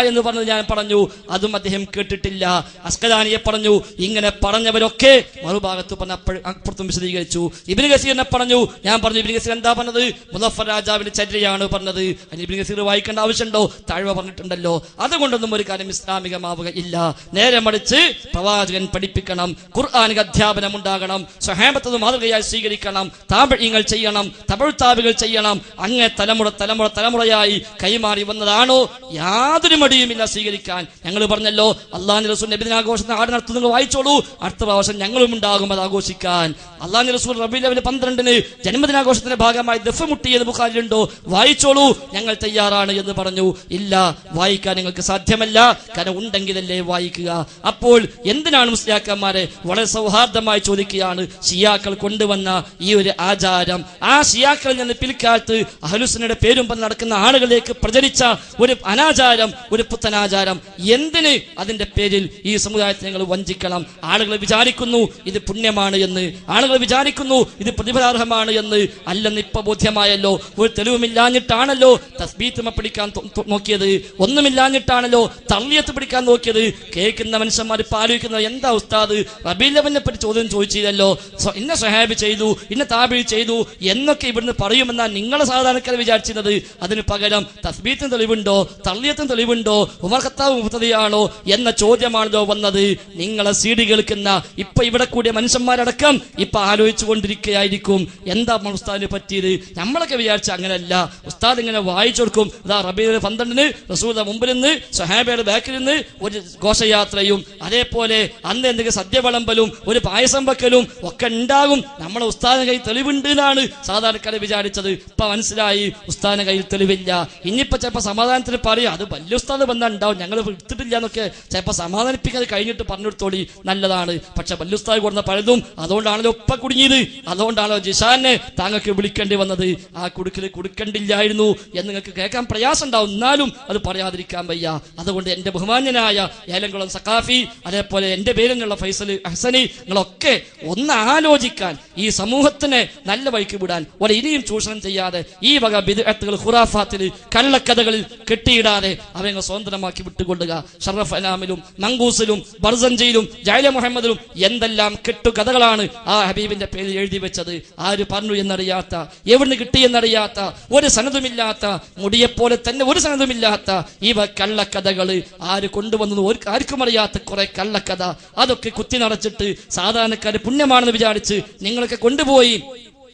എന്ന് പറഞ്ഞത് ഞാൻ പറഞ്ഞു അതും അദ്ദേഹം കേട്ടിട്ടില്ല. അസ്കദാനിയെ പറഞ്ഞു ഇങ്ങനെ പറഞ്ഞവരൊക്കെ മറുഭാഗത്ത് പറഞ്ഞ അപ്പുറത്തും വിശദീകരിച്ചു. ഇബിന് ഗസീറിനെ പറഞ്ഞു ഞാൻ പറഞ്ഞു ഇബിൻ ഗസീർ എന്താ പറഞ്ഞത്? മുസഫർ രാജാവിന്റെ ചര്യയാണ് പറഞ്ഞത്. അതിന് ഇബിന് ഗസീർ വായിക്കേണ്ട ആവശ്യമുണ്ടോ? താഴ്വ പറഞ്ഞിട്ടുണ്ടല്ലോ. അതുകൊണ്ടൊന്നും ഒരു കാര്യം ഇസ്ലാമികമാവുക ഇല്ല നേരെ മടിച്ച് പ്രവാചകൻ പഠിപ്പിക്കണം ഖുർആാനിക അധ്യാപനം ഉണ്ടാകണം സ്വഹേമത്തത് മാതൃകയായി സ്വീകരിക്കണം താപഴിങ്ങൾ ചെയ്യണം തമിഴ് താപുകൾ ചെയ്യണം അങ്ങനെ തലമുറ തലമുറ തലമുറയായി കൈമാറി വന്നതാണോ? യാതൊരു മടിയുമില്ല സ്വീകരിക്കാൻ. ഞങ്ങൾ പറഞ്ഞല്ലോ അള്ളാഹു റസൂൽ ആട് നടത്തുന്നത് വായിച്ചോളൂ. അടുത്ത പ്രാവശ്യം ഞങ്ങളും ഉണ്ടാകും അത് ആഘോഷിക്കാൻ. അള്ളാഹ് റസൂൽ റബീലവിന് പന്ത്രണ്ടിന് ജന്മദിനാഘോഷത്തിന്റെ ഭാഗമായി ദഫ് മുട്ടിയത് ബുഖാരിലുണ്ടോ വായിച്ചോളൂ. ഞങ്ങൾ തയ്യാറാണ് എന്ന് പറഞ്ഞു. ഇല്ല വായിക്കാൻ നിങ്ങൾക്ക് സാധ്യമല്ല. കാരണം ഉണ്ടെങ്കിലല്ലേ വായിക്കുക. അപ്പോൾ എന്തിനാണ് മുസ്ലിയാക്കന്മാരെ വളരെ സൗഹാർദ്ദമായി ചോദിക്കുകയാണ്? ഷിയാക്കൾ കൊണ്ടുവന്ന ഈ ഒരു ആചാരം. ആ ഷിയാക്കൾ നിന്ന് പിൽക്കാലത്ത് അഹലുസിനയുടെ പേരും പറഞ്ഞ് നടക്കുന്ന ആളുകളിലേക്ക് പ്രചരിച്ച ഒരു അനാചാരം ഒരു പുത്തനാചാരം. എന്തിന് അതിന്റെ പേരിൽ ഈ സമുദായത്തെ നിങ്ങൾ വഞ്ചിക്കണം? ആളുകൾ വിചാരിക്കുന്നു ഇത് പുണ്യമാണ് എന്ന്. ആളുകൾ വിചാരിക്കുന്നു ഇത് പ്രതിഫലാർഹമാണ് എന്ന്. അല്ലെന്ന് ഇപ്പൊ ബോധ്യമായല്ലോ. ഒരു തെളിവുമില്ലാഞ്ഞിട്ടാണല്ലോ തസ്ബീത്തുമ പിടിക്കാൻ നോക്കിയത്. ഒന്നുമില്ലാഞ്ഞിട്ടാണല്ലോ തള്ളിയത്ത് പിടിക്കാൻ നോക്കിയത്. കേൾക്കുന്ന മനുഷ്യന്മാർ ഇപ്പൊ ആലോചിക്കുന്നത് എന്താ ഉസ്താദ്? റബീലവനെ പറ്റി ചോദ്യം ചോദിച്ചില്ലല്ലോ. ഇന്ന സഹാബ് ചെയ്തു ഇന്ന താബി ചെയ്തു എന്നൊക്കെ ഇവിടുന്ന് പറയുമെന്നാ നിങ്ങളെ സാധാരണക്കാരെ വിചാരിച്ചിരുന്നത്. അതിന് പകരം തസ്ബീത്തിന് തെളിവുണ്ടോ? തള്ളിയത്തിന് തെളിവുണ്ടോ? ഉമർ മുത്തതിയാണോ എന്ന ചോദ്യമാണല്ലോ വന്നത്. നിങ്ങളെ സീഡി കേൾക്കുന്ന ഇപ്പൊ ഇവിടെ കൂടിയ മനുഷ്യന്മാരടക്കം ഇപ്പൊ ആലോചിച്ചു കൊണ്ടിരിക്കുകയായിരിക്കും. എന്താ ഉസ്താദിനെ പറ്റിയത്? നമ്മളൊക്കെ വിചാരിച്ച അങ്ങനെയല്ല ഉസ്താദ് ഇങ്ങനെ വായിച്ചു കൊടുക്കും. ഇതാ റബീ പന്ത്രണ്ടിന് റസൂദ മുമ്പിൽ നിന്ന് സഹാബയുടെ ബാക്കിൽ നിന്ന് ഒരു ഘോഷയാത്രയും അതേപോലെ അന്ന് എന്തെങ്കിലും സദ്യ വിളമ്പലും ഒരു പായസം വെക്കലും ഒക്കെ ഉണ്ടാകും. നമ്മളെ ഉസ്താദിന്റെ കയ്യിൽ തെളിവുണ്ട് എന്നാണ് സാധാരണക്കാരെ വിചാരിച്ചത്. ഇപ്പൊ മനസ്സിലായി ഉസ്താദിന്റെ കയ്യിൽ തെളിവില്ല. ഇനിയിപ്പോ ചിലപ്പോ സമാധാനത്തിന് പറയും അത് വലിയ ഉസ്താദ് ബന്ധം ഉണ്ടാവും. ഞങ്ങൾ എടുത്തിട്ടില്ല എന്നൊക്കെ ചിലപ്പോ സമാധാനിപ്പിക്കാതെ കഴിഞ്ഞിട്ട് പറഞ്ഞെടുത്തോളി നല്ലതാണ് പക്ഷെ വലിയ ഉസ്താദ് കൊടുന്ന പലതും അതുകൊണ്ടാണല്ലോ ഒപ്പ കുടുങ്ങിയത്. അതുകൊണ്ടാണല്ലോ ജിഷാനെ താങ്കൾക്ക് വിളിക്കേണ്ടി വന്നത്? ആ കുടുക്കൽ കൊടുക്കണ്ടില്ലായിരുന്നു എന്ന് നിങ്ങൾക്ക് കേൾക്കാൻ പ്രയാസം ഉണ്ടാവും എന്നാലും അത് പറയാതിരിക്കാൻ വയ്യ. അതുകൊണ്ട് എന്റെ ബഹുമാന്യനായ ഏലംകുളം സഖാഫി അതേപോലെ എന്റെ പേരിലുള്ള ഫൈസൽ ഹസനി നിങ്ങളൊക്കെ ഒന്ന് ആലോചിക്കാൻ ഈ സമൂഹത്തിനെ നല്ല വഴിക്ക് വിടാൻ ഒരു ഇനിയും ചൂഷണം ചെയ്യാതെ ഈ വക ബിദ്അത്തുകൾ ഖുറാഫാത്തിൽ കള്ളക്കഥകളിൽ കെട്ടിയിടാതെ അവയെ സ്വതന്ത്രമാക്കി വിട്ടുകൊള്ളുക. ഷറഫ് അലാമിലും മങ്കൂസിലും ബർസഞ്ചയിലും ജൈല മുഹമ്മദിലും എന്തെല്ലാം കെട്ടുകഥകളാണ് ആ ഹബീബിന്റെ പേര് എഴുതി വെച്ചത്? ആര് പറഞ്ഞു എന്നറിയാത്ത എവിടുന്ന് കിട്ടിയെന്നറിയാത്ത ഒരു സനതുമില്ലാത്ത മുടിയെപ്പോലെ തന്നെ ഒരു സനതുമില്ലാത്ത ഇവ കള്ളക്കഥകൾ ആര് കൊണ്ടുവന്നത് ആർക്കും അറിയാത്ത കുറെ കള്ളക്കഥ. അതൊക്കെ കുത്തി നടച്ചിട്ട് സാധാരണക്കാര് പുണ്യമാണെന്ന് വിചാരിച്ച് നിങ്ങളൊക്കെ കൊണ്ടുപോയി.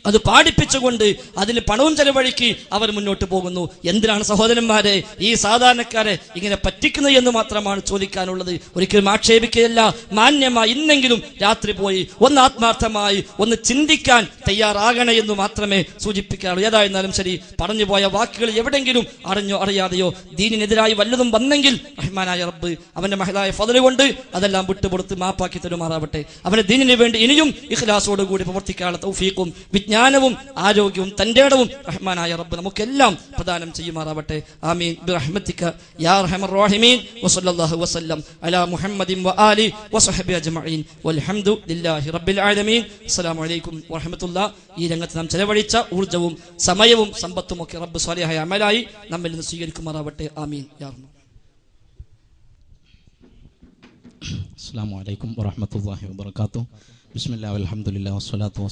അത് പാടിപ്പിച്ചുകൊണ്ട് അതിന് പണവും ചെലവഴിക്കി അവർ മുന്നോട്ട് പോകുന്നു. എന്തിനാണ് സഹോദരന്മാരെ ഈ സാധാരണക്കാരെ ഇങ്ങനെ പറ്റിക്കുന്നത് എന്ന് മാത്രമാണ് ചോദിക്കാനുള്ളത്? ഒരിക്കലും ആക്ഷേപിക്കുകയല്ല. മാന്യമായി ഇന്നെങ്കിലും രാത്രി പോയി ഒന്ന് ആത്മാർത്ഥമായി ഒന്ന് ചിന്തിക്കാൻ തയ്യാറാകണേ എന്ന് മാത്രമേ സൂചിപ്പിക്കാറുള്ളൂ. ഏതായിരുന്നാലും ശരി പറഞ്ഞു പോയ വാക്കുകൾ എവിടെങ്കിലും അറിഞ്ഞോ അറിയാതെയോ ദീനിനെതിരായി വല്ലതും വന്നെങ്കിൽ റഹ്മാനായ റബ്ബ് അവന്റെ മഹലായ ഫതൽ കൊണ്ട് അതെല്ലാം വിട്ടുപൊടുത്ത് മാപ്പാക്കി തരുമാറാവട്ടെ. അവന്റെ ദീനിന് വേണ്ടി ഇനിയും ഇഖ്ലാസോടുകൂടി പ്രവർത്തിക്കാനുള്ള തൗഫീഖും ജ്ഞാനവും ആരോഗ്യവും തന്റെ ഇടവും റഹ്മാനായ റബ്ബ് നമുക്കെല്ലാം പ്രദാനം ചെയ്യുമാറാവട്ടെ. ആമീൻ. ബിറഹ്മതിക യാ റഹ്മർ റഹീമീൻ. വസല്ലല്ലാഹു വസല്ലം. അലാ മുഹമ്മദിൻ വആലി വസഹബി അജ്മഈൻ. വൽഹംദു ലില്ലാഹി റബ്ബിൽ ആലമീൻ. അസ്സലാമു അലൈക്കും വറഹ്മത്തുള്ളാ. ഈ രംഗത്ത് നാം ചെലവഴിച്ച ഊർജവും സമയവും സമ്പത്തും ഒക്കെ റബ്ബ് സ്വാലിഹായ അമലായി നമ്മിൽ നിന്ന് സ്വീകരിക്കുമാറാവട്ടെ. ആമീൻ. യാ റഹ്മാൻ. അസ്സലാമു അലൈക്കും വറഹ്മത്തുള്ളാഹി വാത്തു വസ്സലാത്തു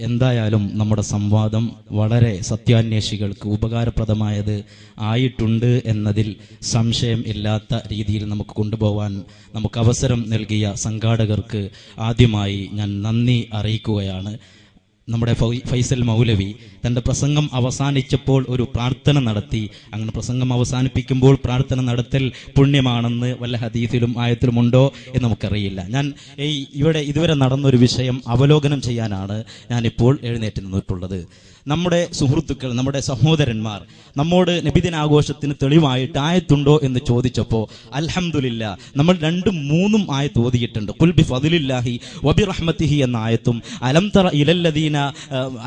എന്തായാലും നമ്മുടെ സംവാദം വളരെ സത്യാന്വേഷികൾക്ക് ഉപകാരപ്രദമായത് ആയിട്ടുണ്ട് എന്നതിൽ സംശയം ഇല്ലാത്ത രീതിയിൽ നമുക്ക് കൊണ്ടുപോകാൻ നമുക്ക് അവസരം നൽകിയ സംഘാടകർക്ക് ആദ്യമായി ഞാൻ നന്ദി അറിയിക്കുകയാണ്. നമ്മുടെ ഫൈസൽ മൗലവി തന്റെ പ്രസംഗം അവസാനിച്ചപ്പോൾ ഒരു പ്രാർത്ഥന നടത്തി. അങ്ങനെ പ്രസംഗം അവസാനിപ്പിക്കുമ്പോൾ പ്രാർത്ഥന നടത്തൽ പുണ്യമാണെന്ന് വല്ല ഹദീസിലും ആയത്തിലും ഉണ്ടോ എന്ന് നമുക്കറിയില്ല. ഞാൻ ഈ ഇവിടെ ഇതുവരെ നടന്നൊരു വിഷയം അവലോകനം ചെയ്യാനാണ് ഞാനിപ്പോൾ എഴുന്നേറ്റ് നിന്നിട്ടുള്ളത് നമ്മുടെ സുഹൃത്തുക്കൾ നമ്മുടെ സഹോദരന്മാർ നമ്മോട് നബിദിനാഘോഷത്തിന് തെളിവായിട്ട് ആയത്തുണ്ടോ എന്ന് ചോദിച്ചപ്പോൾ അൽഹംദുലില്ല നമ്മൾ രണ്ടും മൂന്നും ആയത്ത് ഓതിയിട്ടുണ്ട്. കുൽബി ഫതിലില്ലാഹി വബി റഹ്മത്തിഹി എന്ന ആയത്തും അലം തറ ഇലല്ലദീന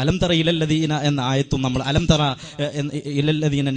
അലം തറ ഇലല്ലദീന എന്ന ആയത്തും നമ്മൾ അലം തറ ഇലല്ലദീന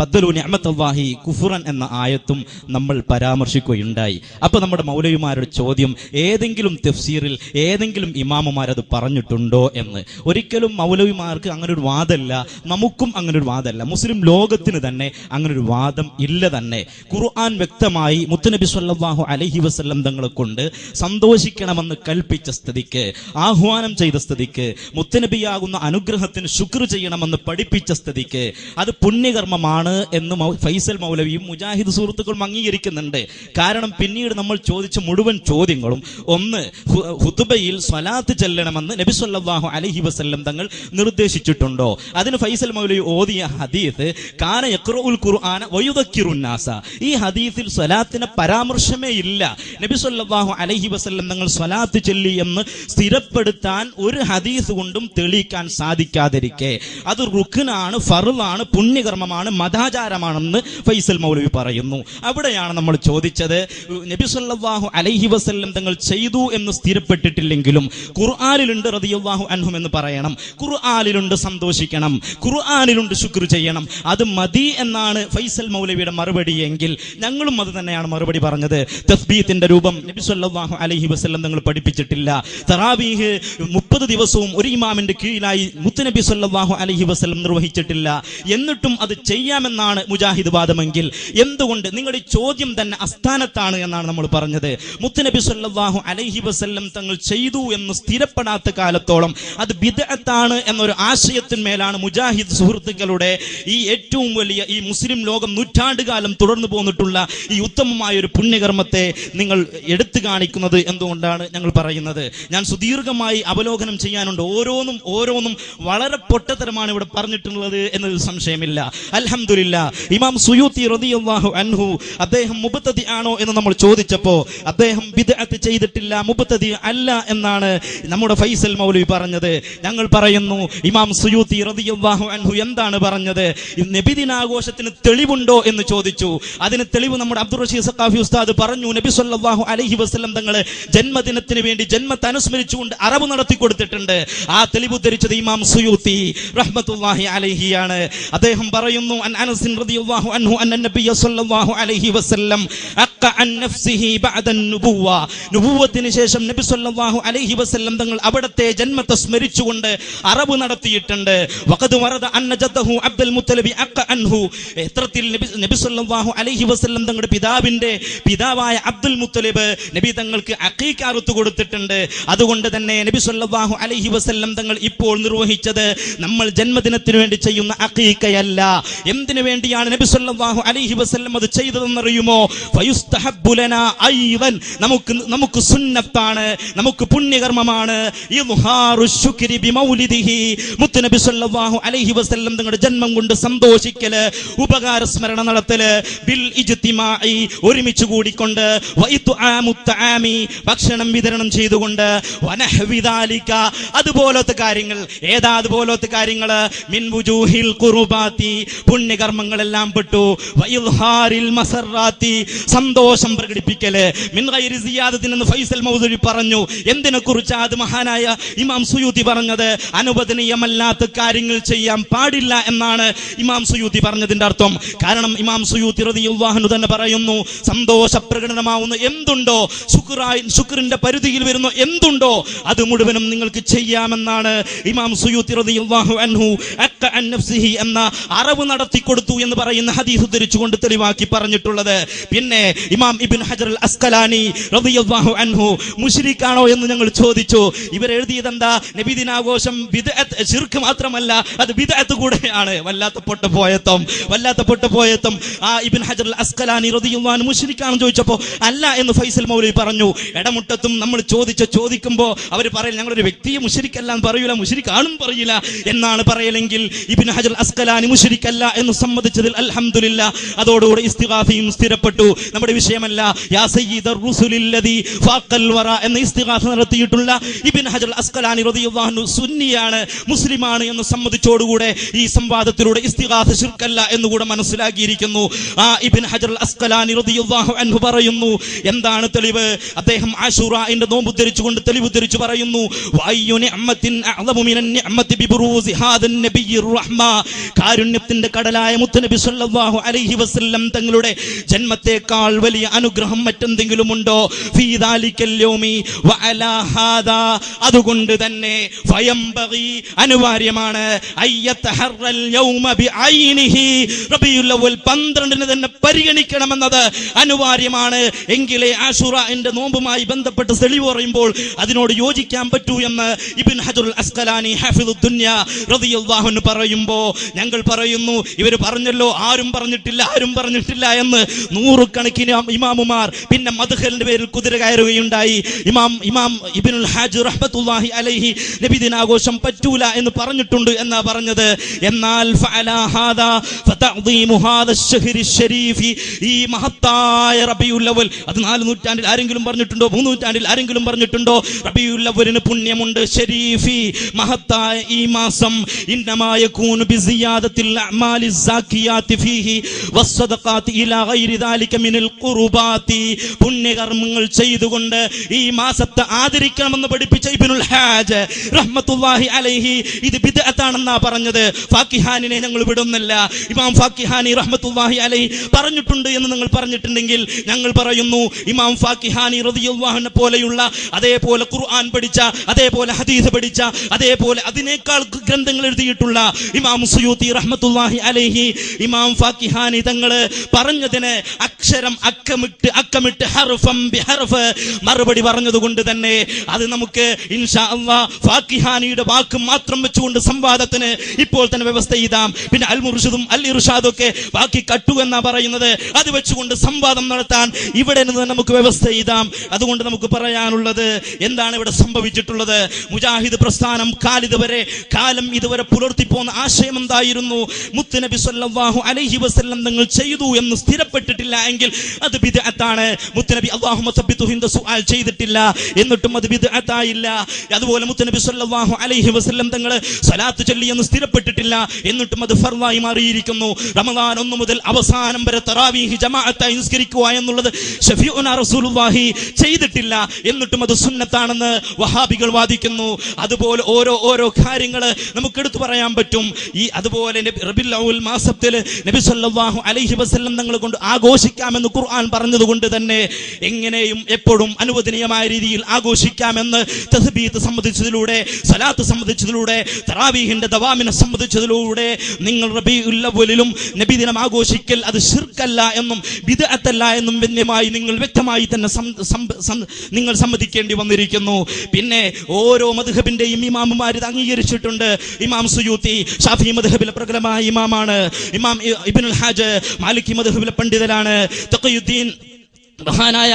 ബദ്ദലു നിഅമത്തല്ലാഹി കുഫുറൻ എന്ന ആയത്തും നമ്മൾ പരാമർശിക്കുകയുണ്ടായി. അപ്പോൾ നമ്മുടെ മൗലവിമാരുടെ ചോദ്യം ഏതെങ്കിലും തഫ്സീറിൽ ഏതെങ്കിലും ഇമാമുമാരത് പറഞ്ഞിട്ടുണ്ടോ? എന്ന്. ഒരിക്കലും മൗലവിമാർക്ക് അങ്ങനെ ഒരു വാദമല്ല നമുക്കും അങ്ങനെ ഒരു വാദമല്ല മുസ്ലിം ലോകത്തിന് തന്നെ അങ്ങനെ ഒരു വാദം ഇല്ല തന്നെ. ഖുർആൻ വ്യക്തമായി മുത്തനബി സല്ലല്ലാഹു അലൈഹി വസല്ലം തങ്ങളെ കൊണ്ട് സന്തോഷിക്കണമെന്ന് കൽപ്പിച്ച സ്ഥിതിക്ക് ആഹ്വാനം ചെയ്ത സ്ഥിതിക്ക് മുത്തനബിയാകുന്ന അനുഗ്രഹത്തിന് ശുക്ർ ചെയ്യണമെന്ന് പഠിപ്പിച്ച സ്ഥിതിക്ക് അത് പുണ്യകർമ്മമാണ് എന്ന് ഫൈസൽ മൗലവിയും മുജാഹിദ് സുഹൃത്തുക്കളും അംഗീകരിക്കുന്നുണ്ട്. കാരണം പിന്നീട് നമ്മൾ ചോദിച്ച മുഴുവൻ ചോദ്യങ്ങളും ഒന്ന് ഹുതുബയിൽ സ്വലാത്ത് ചെല്ലണമെന്ന് നബി സല്ലല്ലാഹു അലൈഹി വസല്ലം തങ്ങൾ നിർദ്ദേശിച്ചിട്ടുണ്ടോ അതിന് ഫൈസൽ മൗലി ഓതിയ ഹദീസ് കാന യഖ്റഉൽ ഖുർആന വയുദക്കിറുന്നാസ ഈ ഹദീസിൽ സ്വലാത്തിന് പരാമർശമേ ഇല്ല. നബി സല്ലല്ലാഹു അലൈഹി വസല്ലം തങ്ങൾ സ്വലാത്ത് ചൊല്ലി എന്ന് സ്ഥിരപ്പെടുത്താൻ ഒരു ഹദീസ് കൊണ്ടും തെളിയിക്കാൻ സാധിക്കാതിരിക്കെ. അത് റുഖിനാണ് ഫറുമാണ് പുണ്യകർമ്മമാണ് മതാചാരമാണെന്ന് ഫൈസൽ മൗലവി പറയുന്നു. അവിടെയാണ് നമ്മൾ ചോദിച്ചത് നബി സല്ലല്ലാഹു അലൈഹി വസല്ലം തങ്ങൾ ചെയ്തു എന്ന് സ്ഥിരപ്പെട്ടിട്ടില്ലെങ്കിലും ഖുർആനിലുണ്ട് റസൂലുള്ളാഹി അൻഹും എന്ന് പറയണം. ഖുർആനിലുണ്ട് സന്തോഷിക്കണം. ഖുർആാനിലുണ്ട് ശുക്ർ ചെയ്യണം. അത് മതി എന്നാണ് ഫൈസൽ മൗലവിയുടെ മറുപടി എങ്കിൽ ഞങ്ങളും അത് തന്നെയാണ് മറുപടി പറഞ്ഞത്. തസ്ബീത്തിന്റെ രൂപം നബി സല്ലല്ലാഹു അലൈഹി വസല്ലം തങ്ങൾ പഠിപ്പിച്ചിട്ടില്ല. തറാവീഹ് മുപ്പത് ദിവസവും ഒരു ഇമാമിന്റെ കീഴിലായി മുത്തുനബി സല്ലല്ലാഹു അലഹി വസല്ലം നിർവഹിച്ചിട്ടില്ല. എന്നിട്ടും അത് ചെയ്യാമെന്നാണ് മുജാഹിദ് വാദമെങ്കിൽ എന്തുകൊണ്ട്? നിങ്ങളുടെ ചോദ്യം തന്നെ അസ്ഥാനത്താണ് എന്നാണ് നമ്മൾ പറഞ്ഞത്. മുത്തുനബി സല്ലല്ലാഹു അലഹി വസ്ല്ലം തങ്ങൾ ചെയ്തു എന്ന് സ്ഥിരപ്പെടാത്ത കാലത്തോളം അത് ബിദ്അത്താണ് എന്നൊരു ആശയത്തിന്മേലാണ് മുജാഹിദ് സുഹൃത്തുക്കളുടെ ഈ ഏറ്റവും വലിയ ഈ മുസ്ലിം ലോകം നൂറ്റാണ്ടുകാലം തുടർന്നു പോന്നിട്ടുള്ള ഈ ഉത്തമമായ ഒരു പുണ്യകർമ്മത്തെ നിങ്ങൾ എടുത്തു കാണിക്കുന്നത് എന്തുകൊണ്ടാണ് ഞങ്ങൾ പറയുന്നത്? ഞാൻ സുദീർഘമായി അവലോകനം ചെയ്യാനുണ്ട്. ഓരോന്നും ഓരോന്നും വളരെ പൊട്ടത്തരമാണ് ഇവിടെ പറഞ്ഞിട്ടുള്ളത് എന്നതിൽ സംശയമില്ല. അലഹമില്ല ഇമാം സുയൂത്തി റതിയാഹു അൻഹു അദ്ദേഹം മുബത്തതി ആണോ എന്ന് നമ്മൾ ചോദിച്ചപ്പോൾ അദ്ദേഹം വിദഗ്ധ ചെയ്തിട്ടില്ല മുബത്തതി അല്ല എന്നാണ് നമ്മുടെ ഫൈസൽ മൗലവി പറഞ്ഞത്. ഞങ്ങൾ പറയുന്നു ഇമാം സുയൂത്തി റളിയല്ലാഹു അൻഹു എന്താണ് പറഞ്ഞത്? നബിദിനാഘോഷത്തിന് തെളിവുണ്ടോ എന്ന് ചോദിച്ചു. അതിന് തെളിവ് നമ്മുടെ അബ്ദുൾ റഷീദ് സഖാഫി ഉസ്താദ് പറഞ്ഞു നബി സല്ലല്ലാഹു അലൈഹി വസല്ലം തങ്ങൾ ജന്മദിനത്തിന് വേണ്ടി ജന്മത്തെ അനുസ്മരിച്ചുകൊണ്ട് അറബ് നടത്തി കൊടുത്തിട്ടുണ്ട്. ആ തെളിവ് ധരിച്ചത് ഇമാം സുയൂത്തി റഹ്മത്തുള്ളാഹി ആണ്. അദ്ദേഹം പറയുന്നു അൻ അനസിൻ റളിയല്ലാഹു അൻഹു അൻ നബിയ സല്ലല്ലാഹു അലൈഹി വസല്ലം അഖ അൻ നഫ്സിഹി ബഅദ നുബുവ നുബുവത്തിന് ശേഷം നബി സല്ലല്ലാഹു അലൈഹി വസല്ലം തങ്ങൾ അവിടത്തെ ജന്മത്തെ സ്മരിച്ചുകൊണ്ട് അറബ് നടത്തിയിട്ടുണ്ട്. വഖദ് വറദ അന്ന ജദ്ദഹു അബ്ദുൽ മുത്തലിബി അഖ അൻഹു. എത്രത്തിൽ നബി സല്ലല്ലാഹു അലൈഹി വസല്ലം തങ്ങളുടെ പിതാവിന്റെ പിതാവായ അബ്ദുൽ മുത്തലിബ് നബി തങ്ങൾക്ക് അഖീഖ അറുത്തു കൊടുത്തിട്ടുണ്ട്. അതുകൊണ്ട് തന്നെ നബി സല്ലല്ലാഹു അലൈഹി വസല്ലം തങ്ങൾ ഇപ്പോൾ നിർവഹിച്ചത് നമ്മൾ ജന്മദിനത്തിന് വേണ്ടി ചെയ്യുന്ന അഖീഖയല്ല. എന്തിനു വേണ്ടിയാണ് നബി സല്ലല്ലാഹു അലൈഹി വസല്ലം അത് ചെയ്തതെന്നറിയുമോ? ഫയുസ്തഹബ്ബു ലനാ അയ്വൻ നമുക്ക് നമുക്ക് സുന്നത്താണ് നമുക്ക് പുണ്യകർമ്മമാണ്. ഇദ്ഹാറു ശുക്രി ബിമൗലിദിഹി മുത്തുനബി സല്ലല്ലാഹു അലൈഹി വസല്ലം തങ്ങളുടെ ജന്മം കൊണ്ട് സന്തോഷിക്കൽ ഉപകാര സ്മരണ നടത്തൽ ബിൽ ഇജ്തിമായി ഒരുമിച്ച് കൂടിക്കൊണ്ട് ഭക്ഷണം വിതരണം ചെയ്തുകൊണ്ട് വനഹ്വി ദാലിക അതുപോലത്തെ കാര്യങ്ങൾ ഏതാ അതുപോലത്തെ കാര്യങ്ങൾ മിൻ വുജൂഹിൽ ഖുറുബാത്തി പുണ്യകർമ്മങ്ങളെല്ലാം പെട്ടു. വൈൽഹാരിൽ മസറാത്തി സന്തോഷം പ്രകടിപ്പിക്കൽ. മിൻ ഗൈരി സിയാദത്തിൻ എന്ന് ഫൈസൽ മൗദൂരി പറഞ്ഞു എന്തിനെ കുറിച്ച് മഹാനായ ഇമാം സുയൂതി പറഞ്ഞത്? അനുവദനീയമല്ലാത്ത കാര്യങ്ങൾ ചെയ്യാൻ പാടില്ല എന്നാണ് ഇമാം സുയൂത്തി പറഞ്ഞതിന്റെ അർത്ഥം. കാരണം ഇമാം സുയൂത്തി റളിയല്ലാഹു തന്നെ പറയുന്നു സന്തോഷ പ്രകടനമാവുന്ന എന്തുണ്ടോ ശുക്രായി ശുക്രിന്റെ പരിധിയിൽ വരുന്ന എന്തുണ്ടോ അത് മുഴുവനും നിങ്ങൾക്ക് ചെയ്യാമെന്നാണ് ഇമാം സുയൂത്തി റളിയല്ലാഹു അൻഹു എന്ന അറിവ് നടത്തി കൊടുത്തു എന്ന് പറയുന്ന ഹദീസ് ഉദ്ധരിച്ചുകൊണ്ട് തെളിവാക്കി പറഞ്ഞിട്ടുള്ളത്. പിന്നെ ഇമാം ഇബ്ൻ ഹജർ അൽ അസ്കലാനി റളിയല്ലാഹു അൻഹു മുശ്രിക്കാണോ എന്ന് ഞങ്ങൾ ചോദിച്ചു. ഇവർ എഴുതിയത് എന്താ നബിദിനാഘോഷം ശിർക്ക് മാത്രമല്ല അത് ബിദ്അത്ത് കൂടെയാണ്. വല്ലാത്ത പൊട്ടപ്പോയത്തം വല്ലാത്ത പൊട്ടപ്പോയത്തം ആ ഇബ്ൻ ഹജർ അസ്കലാനി റളിയല്ലാഹു അൻഹു മുശ്രിക്കാണെന്ന് ചോദിച്ചപ്പോൾ അല്ല എന്ന് ഫൈസൽ മൗലവി പറഞ്ഞു. ഇടമുട്ടത്തും നമ്മൾ ചോദിച്ച ചോദിക്കുമ്പോൾ അവർ പറയില്ല ഞങ്ങളൊരു വ്യക്തിയെ മുശ്രിക്കല്ല എന്ന് പറയൂല മുശ്രിക്കാണും പറയില്ല എന്നാണ് പറയലെങ്കിൽ ഇബ്ൻ ഹജർ അസ്കലാനി മുശ്രിക്കല്ല എന്ന് സമ്മതിച്ചതിൽ അൽഹംദുലില്ല. അതോടുകൂടി ഇസ്തിഗാഫയും സ്ഥിരപ്പെട്ടു. നമ്മുടെ വിഷയമല്ല യാ സയ്യിദർ റുസുലില്ലദി ഫാഖൽ വറ എന്ന ഇസ്തിഗാസ നടത്തിയിട്ടുള്ള ഇബ്ൻ ഹജർ അസ്കലാനി അൻഹു സുന്നിയാണ് മുസ്ലിമാണ് എന്ന് സമ്മതിച്ചോടുകൂടെ ഈ സംവാദത്തിലൂടെ ഇസ്തിഗാസ ശിർക്കല്ല എന്നുകൂടെ മനസ്സിലാക്കിയിരിക്കുന്നു. ആ ഇബിൻ ഹജർ അസ്കലാനി റളിയല്ലാഹു അൻഹു പറയുന്നു എന്താണ് തെളിവ്? അദ്ദേഹം ആശുറാന്റെ നോമ്പ് ഉദ്ധരിച്ചുകൊണ്ട് തെളിവ് ഉദ്ധരിച്ചു പറയുന്നു കാരുണ്യത്തിന്റെ കടലായ മുത്തനബി സല്ലല്ലാഹു അലൈഹി വസല്ലം തങ്ങളുടെ ജന്മത്തേക്കാൾ വലിയ അനുഗ്രഹം മറ്റെന്തെങ്കിലും ഉണ്ടോ? അതുകൊണ്ട് തന്നെ അനിവാര്യമാണ്. പന്ത്രണ്ടിന് യൗമ ബിഐനിഹി. റബീഉൽ അവ്വൽ 12ന് തന്നെ പരിഗണിക്കണമെന്നത് അനിവാര്യമാണ്. എങ്കിലേ ആഷുറ എന്റെ നോമ്പുമായി ബന്ധപ്പെട്ട് തെളിവ് പറയുമ്പോൾ അതിനോട് യോജിക്കാൻ പറ്റൂ എന്ന് ഇബിൻ ഹജുൽ അസ്കലാനി ഹാഫിദു ദുന്യ റളിയല്ലാഹു അൻഹു പറയുമ്പോൾ ഞങ്ങൾ പറയുന്നു ഇവർ പറഞ്ഞല്ലോ ആരും പറഞ്ഞിട്ടില്ല ആരും പറഞ്ഞിട്ടില്ല എന്ന് നൂറുകണക്കിന് ഇമാമുമാർ പിന്നെ മധുഹലിന്റെ പേരിൽ കുതിര കയറുകയുണ്ടായി. ഇമാം ഇമാം ഇബ്നുൽ ഹാജ് റഹ്മത്തുള്ളാഹി അലൈഹി നബിദിനാഘോഷം പറ്റൂല എന്ന് പറഞ്ഞിട്ടുണ്ട് എന്നാ പറഞ്ഞത്? എന്നാൽ ഈ മഹത്തായ റബിയുല്ലവൽ അത് നാല് നൂറ്റാണ്ടിൽ ആരെങ്കിലും പറഞ്ഞിട്ടുണ്ടോ? മൂന്ന് നൂറ്റാണ്ടിൽ ആരെങ്കിലും പറഞ്ഞിട്ടുണ്ടോ? റബിയുല്ലവലിന് പുണ്യമുണ്ട് ഷെരീഫി മഹത്തായ ഈ മാസം ഇന്നമായ കൂനു ബിസിയാദത്തിൽ അഅമാലി സാക്കിയാത്തി ഫീഹി വസ്സദഖാത്തി ഇലാ ഗൈരി ദാലിക മിനൽ ഖുർബാത്തി. പുണ്യകർമ്മങ്ങൾ ചെയ്തുകൊണ്ട് ഈ മാസത്തെ ആദരിക്കണമെന്ന് പഠിപ്പിച്ച ഇബ്നുൽ ഹാജ് റഹ്മത്തുള്ളാഹി അലൈഹി ഇത് ബിദ്അത്താണെന്നാ പറഞ്ഞത്. ഫാക്കിഹാനിനെ ഞങ്ങൾ വിടുന്നില്ല. ഇമാം ഫാക്കിഹാനി റഹ്മത്തുള്ളാഹി അലൈഹി പറഞ്ഞിട്ടുണ്ട് എന്ന് നിങ്ങൾ പറഞ്ഞിട്ടുണ്ടെങ്കിൽ ഞങ്ങൾ പറയുന്നു ഇമാം ഫാക്കിഹാനി റളിയല്ലാഹുവിനെ പോലെയുള്ള അതേപോലെ ഖുർആൻ പഠിച്ച അതേപോലെ ഹദീസ് പഠിച്ച അതേപോലെ അതിനേക്കാൾ ഗ്രന്ഥങ്ങൾ എഴുതിയിട്ടുള്ള ഇമാം സുയൂത്തി റഹ്മത്തുള്ളാഹി അലൈഹി ഇമാം ഫാക്കിഹാനി തങ്ങൾ പറഞ്ഞതിനെ അക്ഷരം അക്കമിട്ട് അക്കമിട്ട് ഹർഫം ബിഹർഫ് മറുപടി പറഞ്ഞതുകൊണ്ട് തന്നെ അത് നമുക്ക് ഇൻഷാ അള്ളാ ഫാക്കിഹാനിയുടെ വാക്ക് മാത്രം വെച്ചുകൊണ്ട് സംവാദത്തിന് ഇപ്പോൾ തന്നെ വ്യവസ്ഥ ചെയ്താം പിന്നെ അൽ മുർഷിദും അൽ ഇർഷാദും ഒക്കെ ബാക്കി കട്ടു എന്നാ പറയുന്നത്. അത് വെച്ചുകൊണ്ട് സംവാദം നടത്താൻ ഇവിടെ നിന്ന് നമുക്ക് വ്യവസ്ഥ ചെയ്താം അതുകൊണ്ട് നമുക്ക് പറയാനുള്ളത് എന്താണ് ഇവിടെ സംഭവിച്ചിട്ടുള്ളത്? മുജാഹിദ് പ്രസ്ഥാനം കാലിതുവരെ കാലം ഇതുവരെ പുലർത്തിപ്പോന്ന ആശയം എന്തായിരുന്നു? മുത്തുനബി സല്ലാഹു അലൈഹി വസ്ല്ലം നിങ്ങൾ ചെയ്തു എന്ന് സ്ഥിരപ്പെട്ടിട്ടില്ല എങ്കിൽ അത് ബിദ്അത്താണ്. മുത്തുനബി അള്ളാഹു സുആൽ ചെയ്തിട്ടില്ല. എന്നിട്ടും അത് ബിദ്അത്തായില്ല. അതുപോലെ മുത്തുനബി സല്ലാഹു അലൈഹി വസ്ല്ലം തങ്ങൾ സ്വലാത്ത് ചൊല്ലിയെന്ന് സ്ഥിരപ്പെട്ടിട്ടില്ല. എന്നിട്ടും അത് ഫർവായി മാറിയിരിക്കുന്നു. റമദാൻ ഒന്ന് മുതൽ അവസാനം വരെ തറാവീഹ് ജമാഅത്തായി നിസ്കരിക്കുക എന്നുള്ളത് ഷഫീഉന റസൂലുള്ളാഹി ചെയ്തിട്ടില്ല. എന്നിട്ടും അത് സുന്നത്താണെന്ന് വഹാബികൾ വാദിക്കുന്നു. അതുപോലെ ഓരോ ഓരോ കാര്യങ്ങൾ നമുക്ക് എടുത്തു പറയാൻ പറ്റും. ഈ അതുപോലെ അവ്വൽ മാസത്തിൽ നബി സല്ലല്ലാഹു അലൈഹി വസല്ലം തങ്ങൾ കൊണ്ട് ആഘോഷിക്കാമെന്ന് ഖുർആൻ പറഞ്ഞതുകൊണ്ട് തന്നെ എങ്ങനെയും എപ്പോഴും അനുവദനീയമായ രീതിയിൽ ആഘോഷിക്കാമെന്ന് തസ്ബീത്ത് സംബന്ധിച്ചതിലൂടെ സലാത്ത് സംബന്ധിച്ചതിലൂടെ തറാവീഹിന്റെ ദവാമിനെ സംബന്ധിച്ചതിലൂടെ നിങ്ങൾ റബീഉൽ അവ്വലിലും നബിദിനം ആഘോഷിക്കൽ അത് ശിർക്കല്ല എന്നും ബിദ്അത്തല്ല എന്നും വന്യമായി നിങ്ങൾ വ്യക്തമായി തന്നെ നിങ്ങൾ സമ്മതിക്കേണ്ടി വന്നിരിക്കുന്നു. പിന്നെ ഓരോ മധുഹബിന്റെയും ഇമാമുമാർ ഇത് അംഗീകരിച്ചിട്ടുണ്ട്. ഇമാം സുയൂത്തി ഷാഫി മധുഹബിലെ പ്രബലമായ ഇമാമാണ്. ഇമാം ഇബിനുൽ ഹാജ് മാലിക്കി മധുഹബിലെ പണ്ഡിതനാണ്. തഖിയുദ്ദീൻ മഹാനായ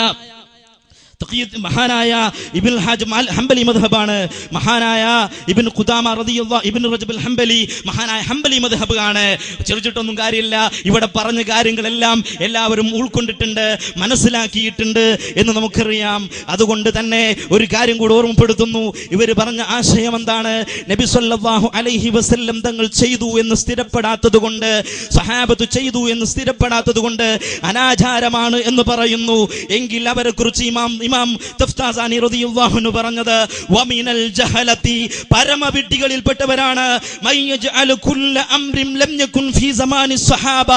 മഹാനായ ഇബിൻ ഹാജ് ഹംബലി മദ്ഹബാണ്. മഹാനായ ഇബിൻ ഖുദാമ റളിയല്ലാഹു ഇബ്ൻ റജബ് ഹംബലി മഹാനായ ഹംബലി മദ്ഹബ് ആണ് ചെറുച്ചിട്ടൊന്നും കാര്യമില്ല. ഇവിടെ പറഞ്ഞ കാര്യങ്ങളെല്ലാം എല്ലാവരും ഉൾക്കൊണ്ടിട്ടുണ്ട് മനസ്സിലാക്കിയിട്ടുണ്ട് എന്ന് നമുക്കറിയാം. അതുകൊണ്ട് തന്നെ ഒരു കാര്യം കൂടി ഓർമ്മപ്പെടുത്തുന്നു. ഇവർ പറഞ്ഞ ആശയം എന്താണ്? നബി സല്ലാഹു അലൈഹി വസല്ലം തങ്ങൾ ചെയ്തു എന്ന് സ്ഥിരപ്പെടാത്തത് കൊണ്ട് സഹാബത്ത് ചെയ്തു എന്ന് സ്ഥിരപ്പെടാത്തത് കൊണ്ട് അനാചാരമാണ് എന്ന് പറയുന്നു. എങ്കിൽ അവരെ കുറിച്ച് ഇമാം ഇമാം തഫ്താസാനി റളിയല്ലാഹു പറഞ്ഞത് വമിനൽ ജഹലത്തി പരമവിഡ്ഢികളിൽപ്പെട്ടവരാണ്. മയ്യജ്അലു യജ്അലു കുല്ല അംറിൻ ലം യകുൻ ഫീ സമാനി സ്വഹാബ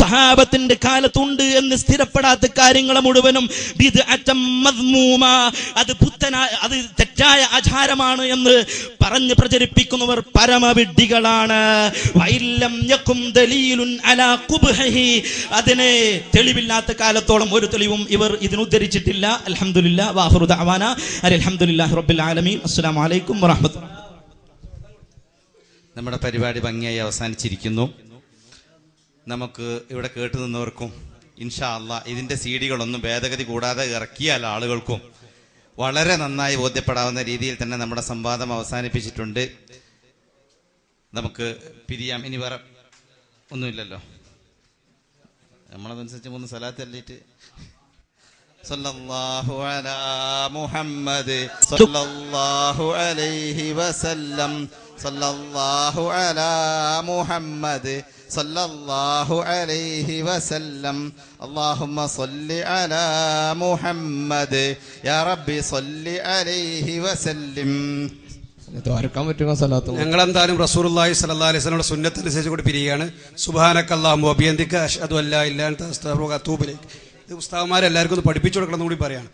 സഹാബത്തിന്റെ കാലത്തുണ്ട് എന്ന് സ്ഥിരപ്പെടാത്ത കാര്യങ്ങൾ മുഴുവനും അത് പുത്തനായ അത് തെറ്റായ ആചാരമാണ് എന്ന് പറഞ്ഞ് പ്രചരിപ്പിക്കുന്നവർ പരമവിഡ്ഢികളാണ്. അതിനെ തെളിവില്ലാത്ത കാലത്തോളം ഒരു തെളിവും ഇവർ ഇതിന് ഉദ്ധരിച്ചിട്ടില്ല റബ്ബിൽ ആലമീൻ. നമ്മുടെ പരിപാടി ഭംഗിയായി അവസാനിച്ചിരിക്കുന്നു. നമുക്ക് ഇവിടെ കേട്ടു നിന്നവർക്കും ഇൻഷാ അല്ല ഇതിന്റെ സീഡികളൊന്നും ഭേദഗതി കൂടാതെ ഇറക്കിയാൽ ആളുകൾക്കും വളരെ നന്നായി ബോധ്യപ്പെടാവുന്ന രീതിയിൽ തന്നെ നമ്മുടെ സംവാദം അവസാനിപ്പിച്ചിട്ടുണ്ട്. നമുക്ക് പിരിയാം. ഇനി വേറെ ഒന്നുമില്ലല്ലോ. നമ്മളതനുസരിച്ച് മൂന്ന് സ്ഥലത്ത് തല്ലിയിട്ട് സല്ലല്ലാഹു അലാ മുഹമ്മദ് സല്ലല്ലാഹു അലൈഹി വസല്ലം. സല്ലല്ലാഹു അലാ മുഹമ്മദ് സല്ലല്ലാഹു അലൈഹി വസല്ലം. അല്ലാഹുമ്മ സല്ലി അലാ മുഹമ്മദ്. യാ റബ്ബി സല്ലി അലൈഹി വസല്ലം. ഞങ്ങളെന്തായാലും റസൂർല്ലാഹി സല്ലാ അലൈഹി സ്വലമയുടെ സുന്നത്തനുസരിച്ച് കൂടി പിരിയുകയാണ് സുബാനക്കല്ലാഹു അഭിയന്തിക്ക അഷ്ഹദു അല്ലാ ഇല്ലാൻ തസ്തൂബിലേക്ക് ഇത് ഉസ്താവന്മാരെല്ലാവർക്കും ഒന്ന് പഠിപ്പിച്ചു കൊടുക്കണം എന്ന് കൂടി പറയാണ്.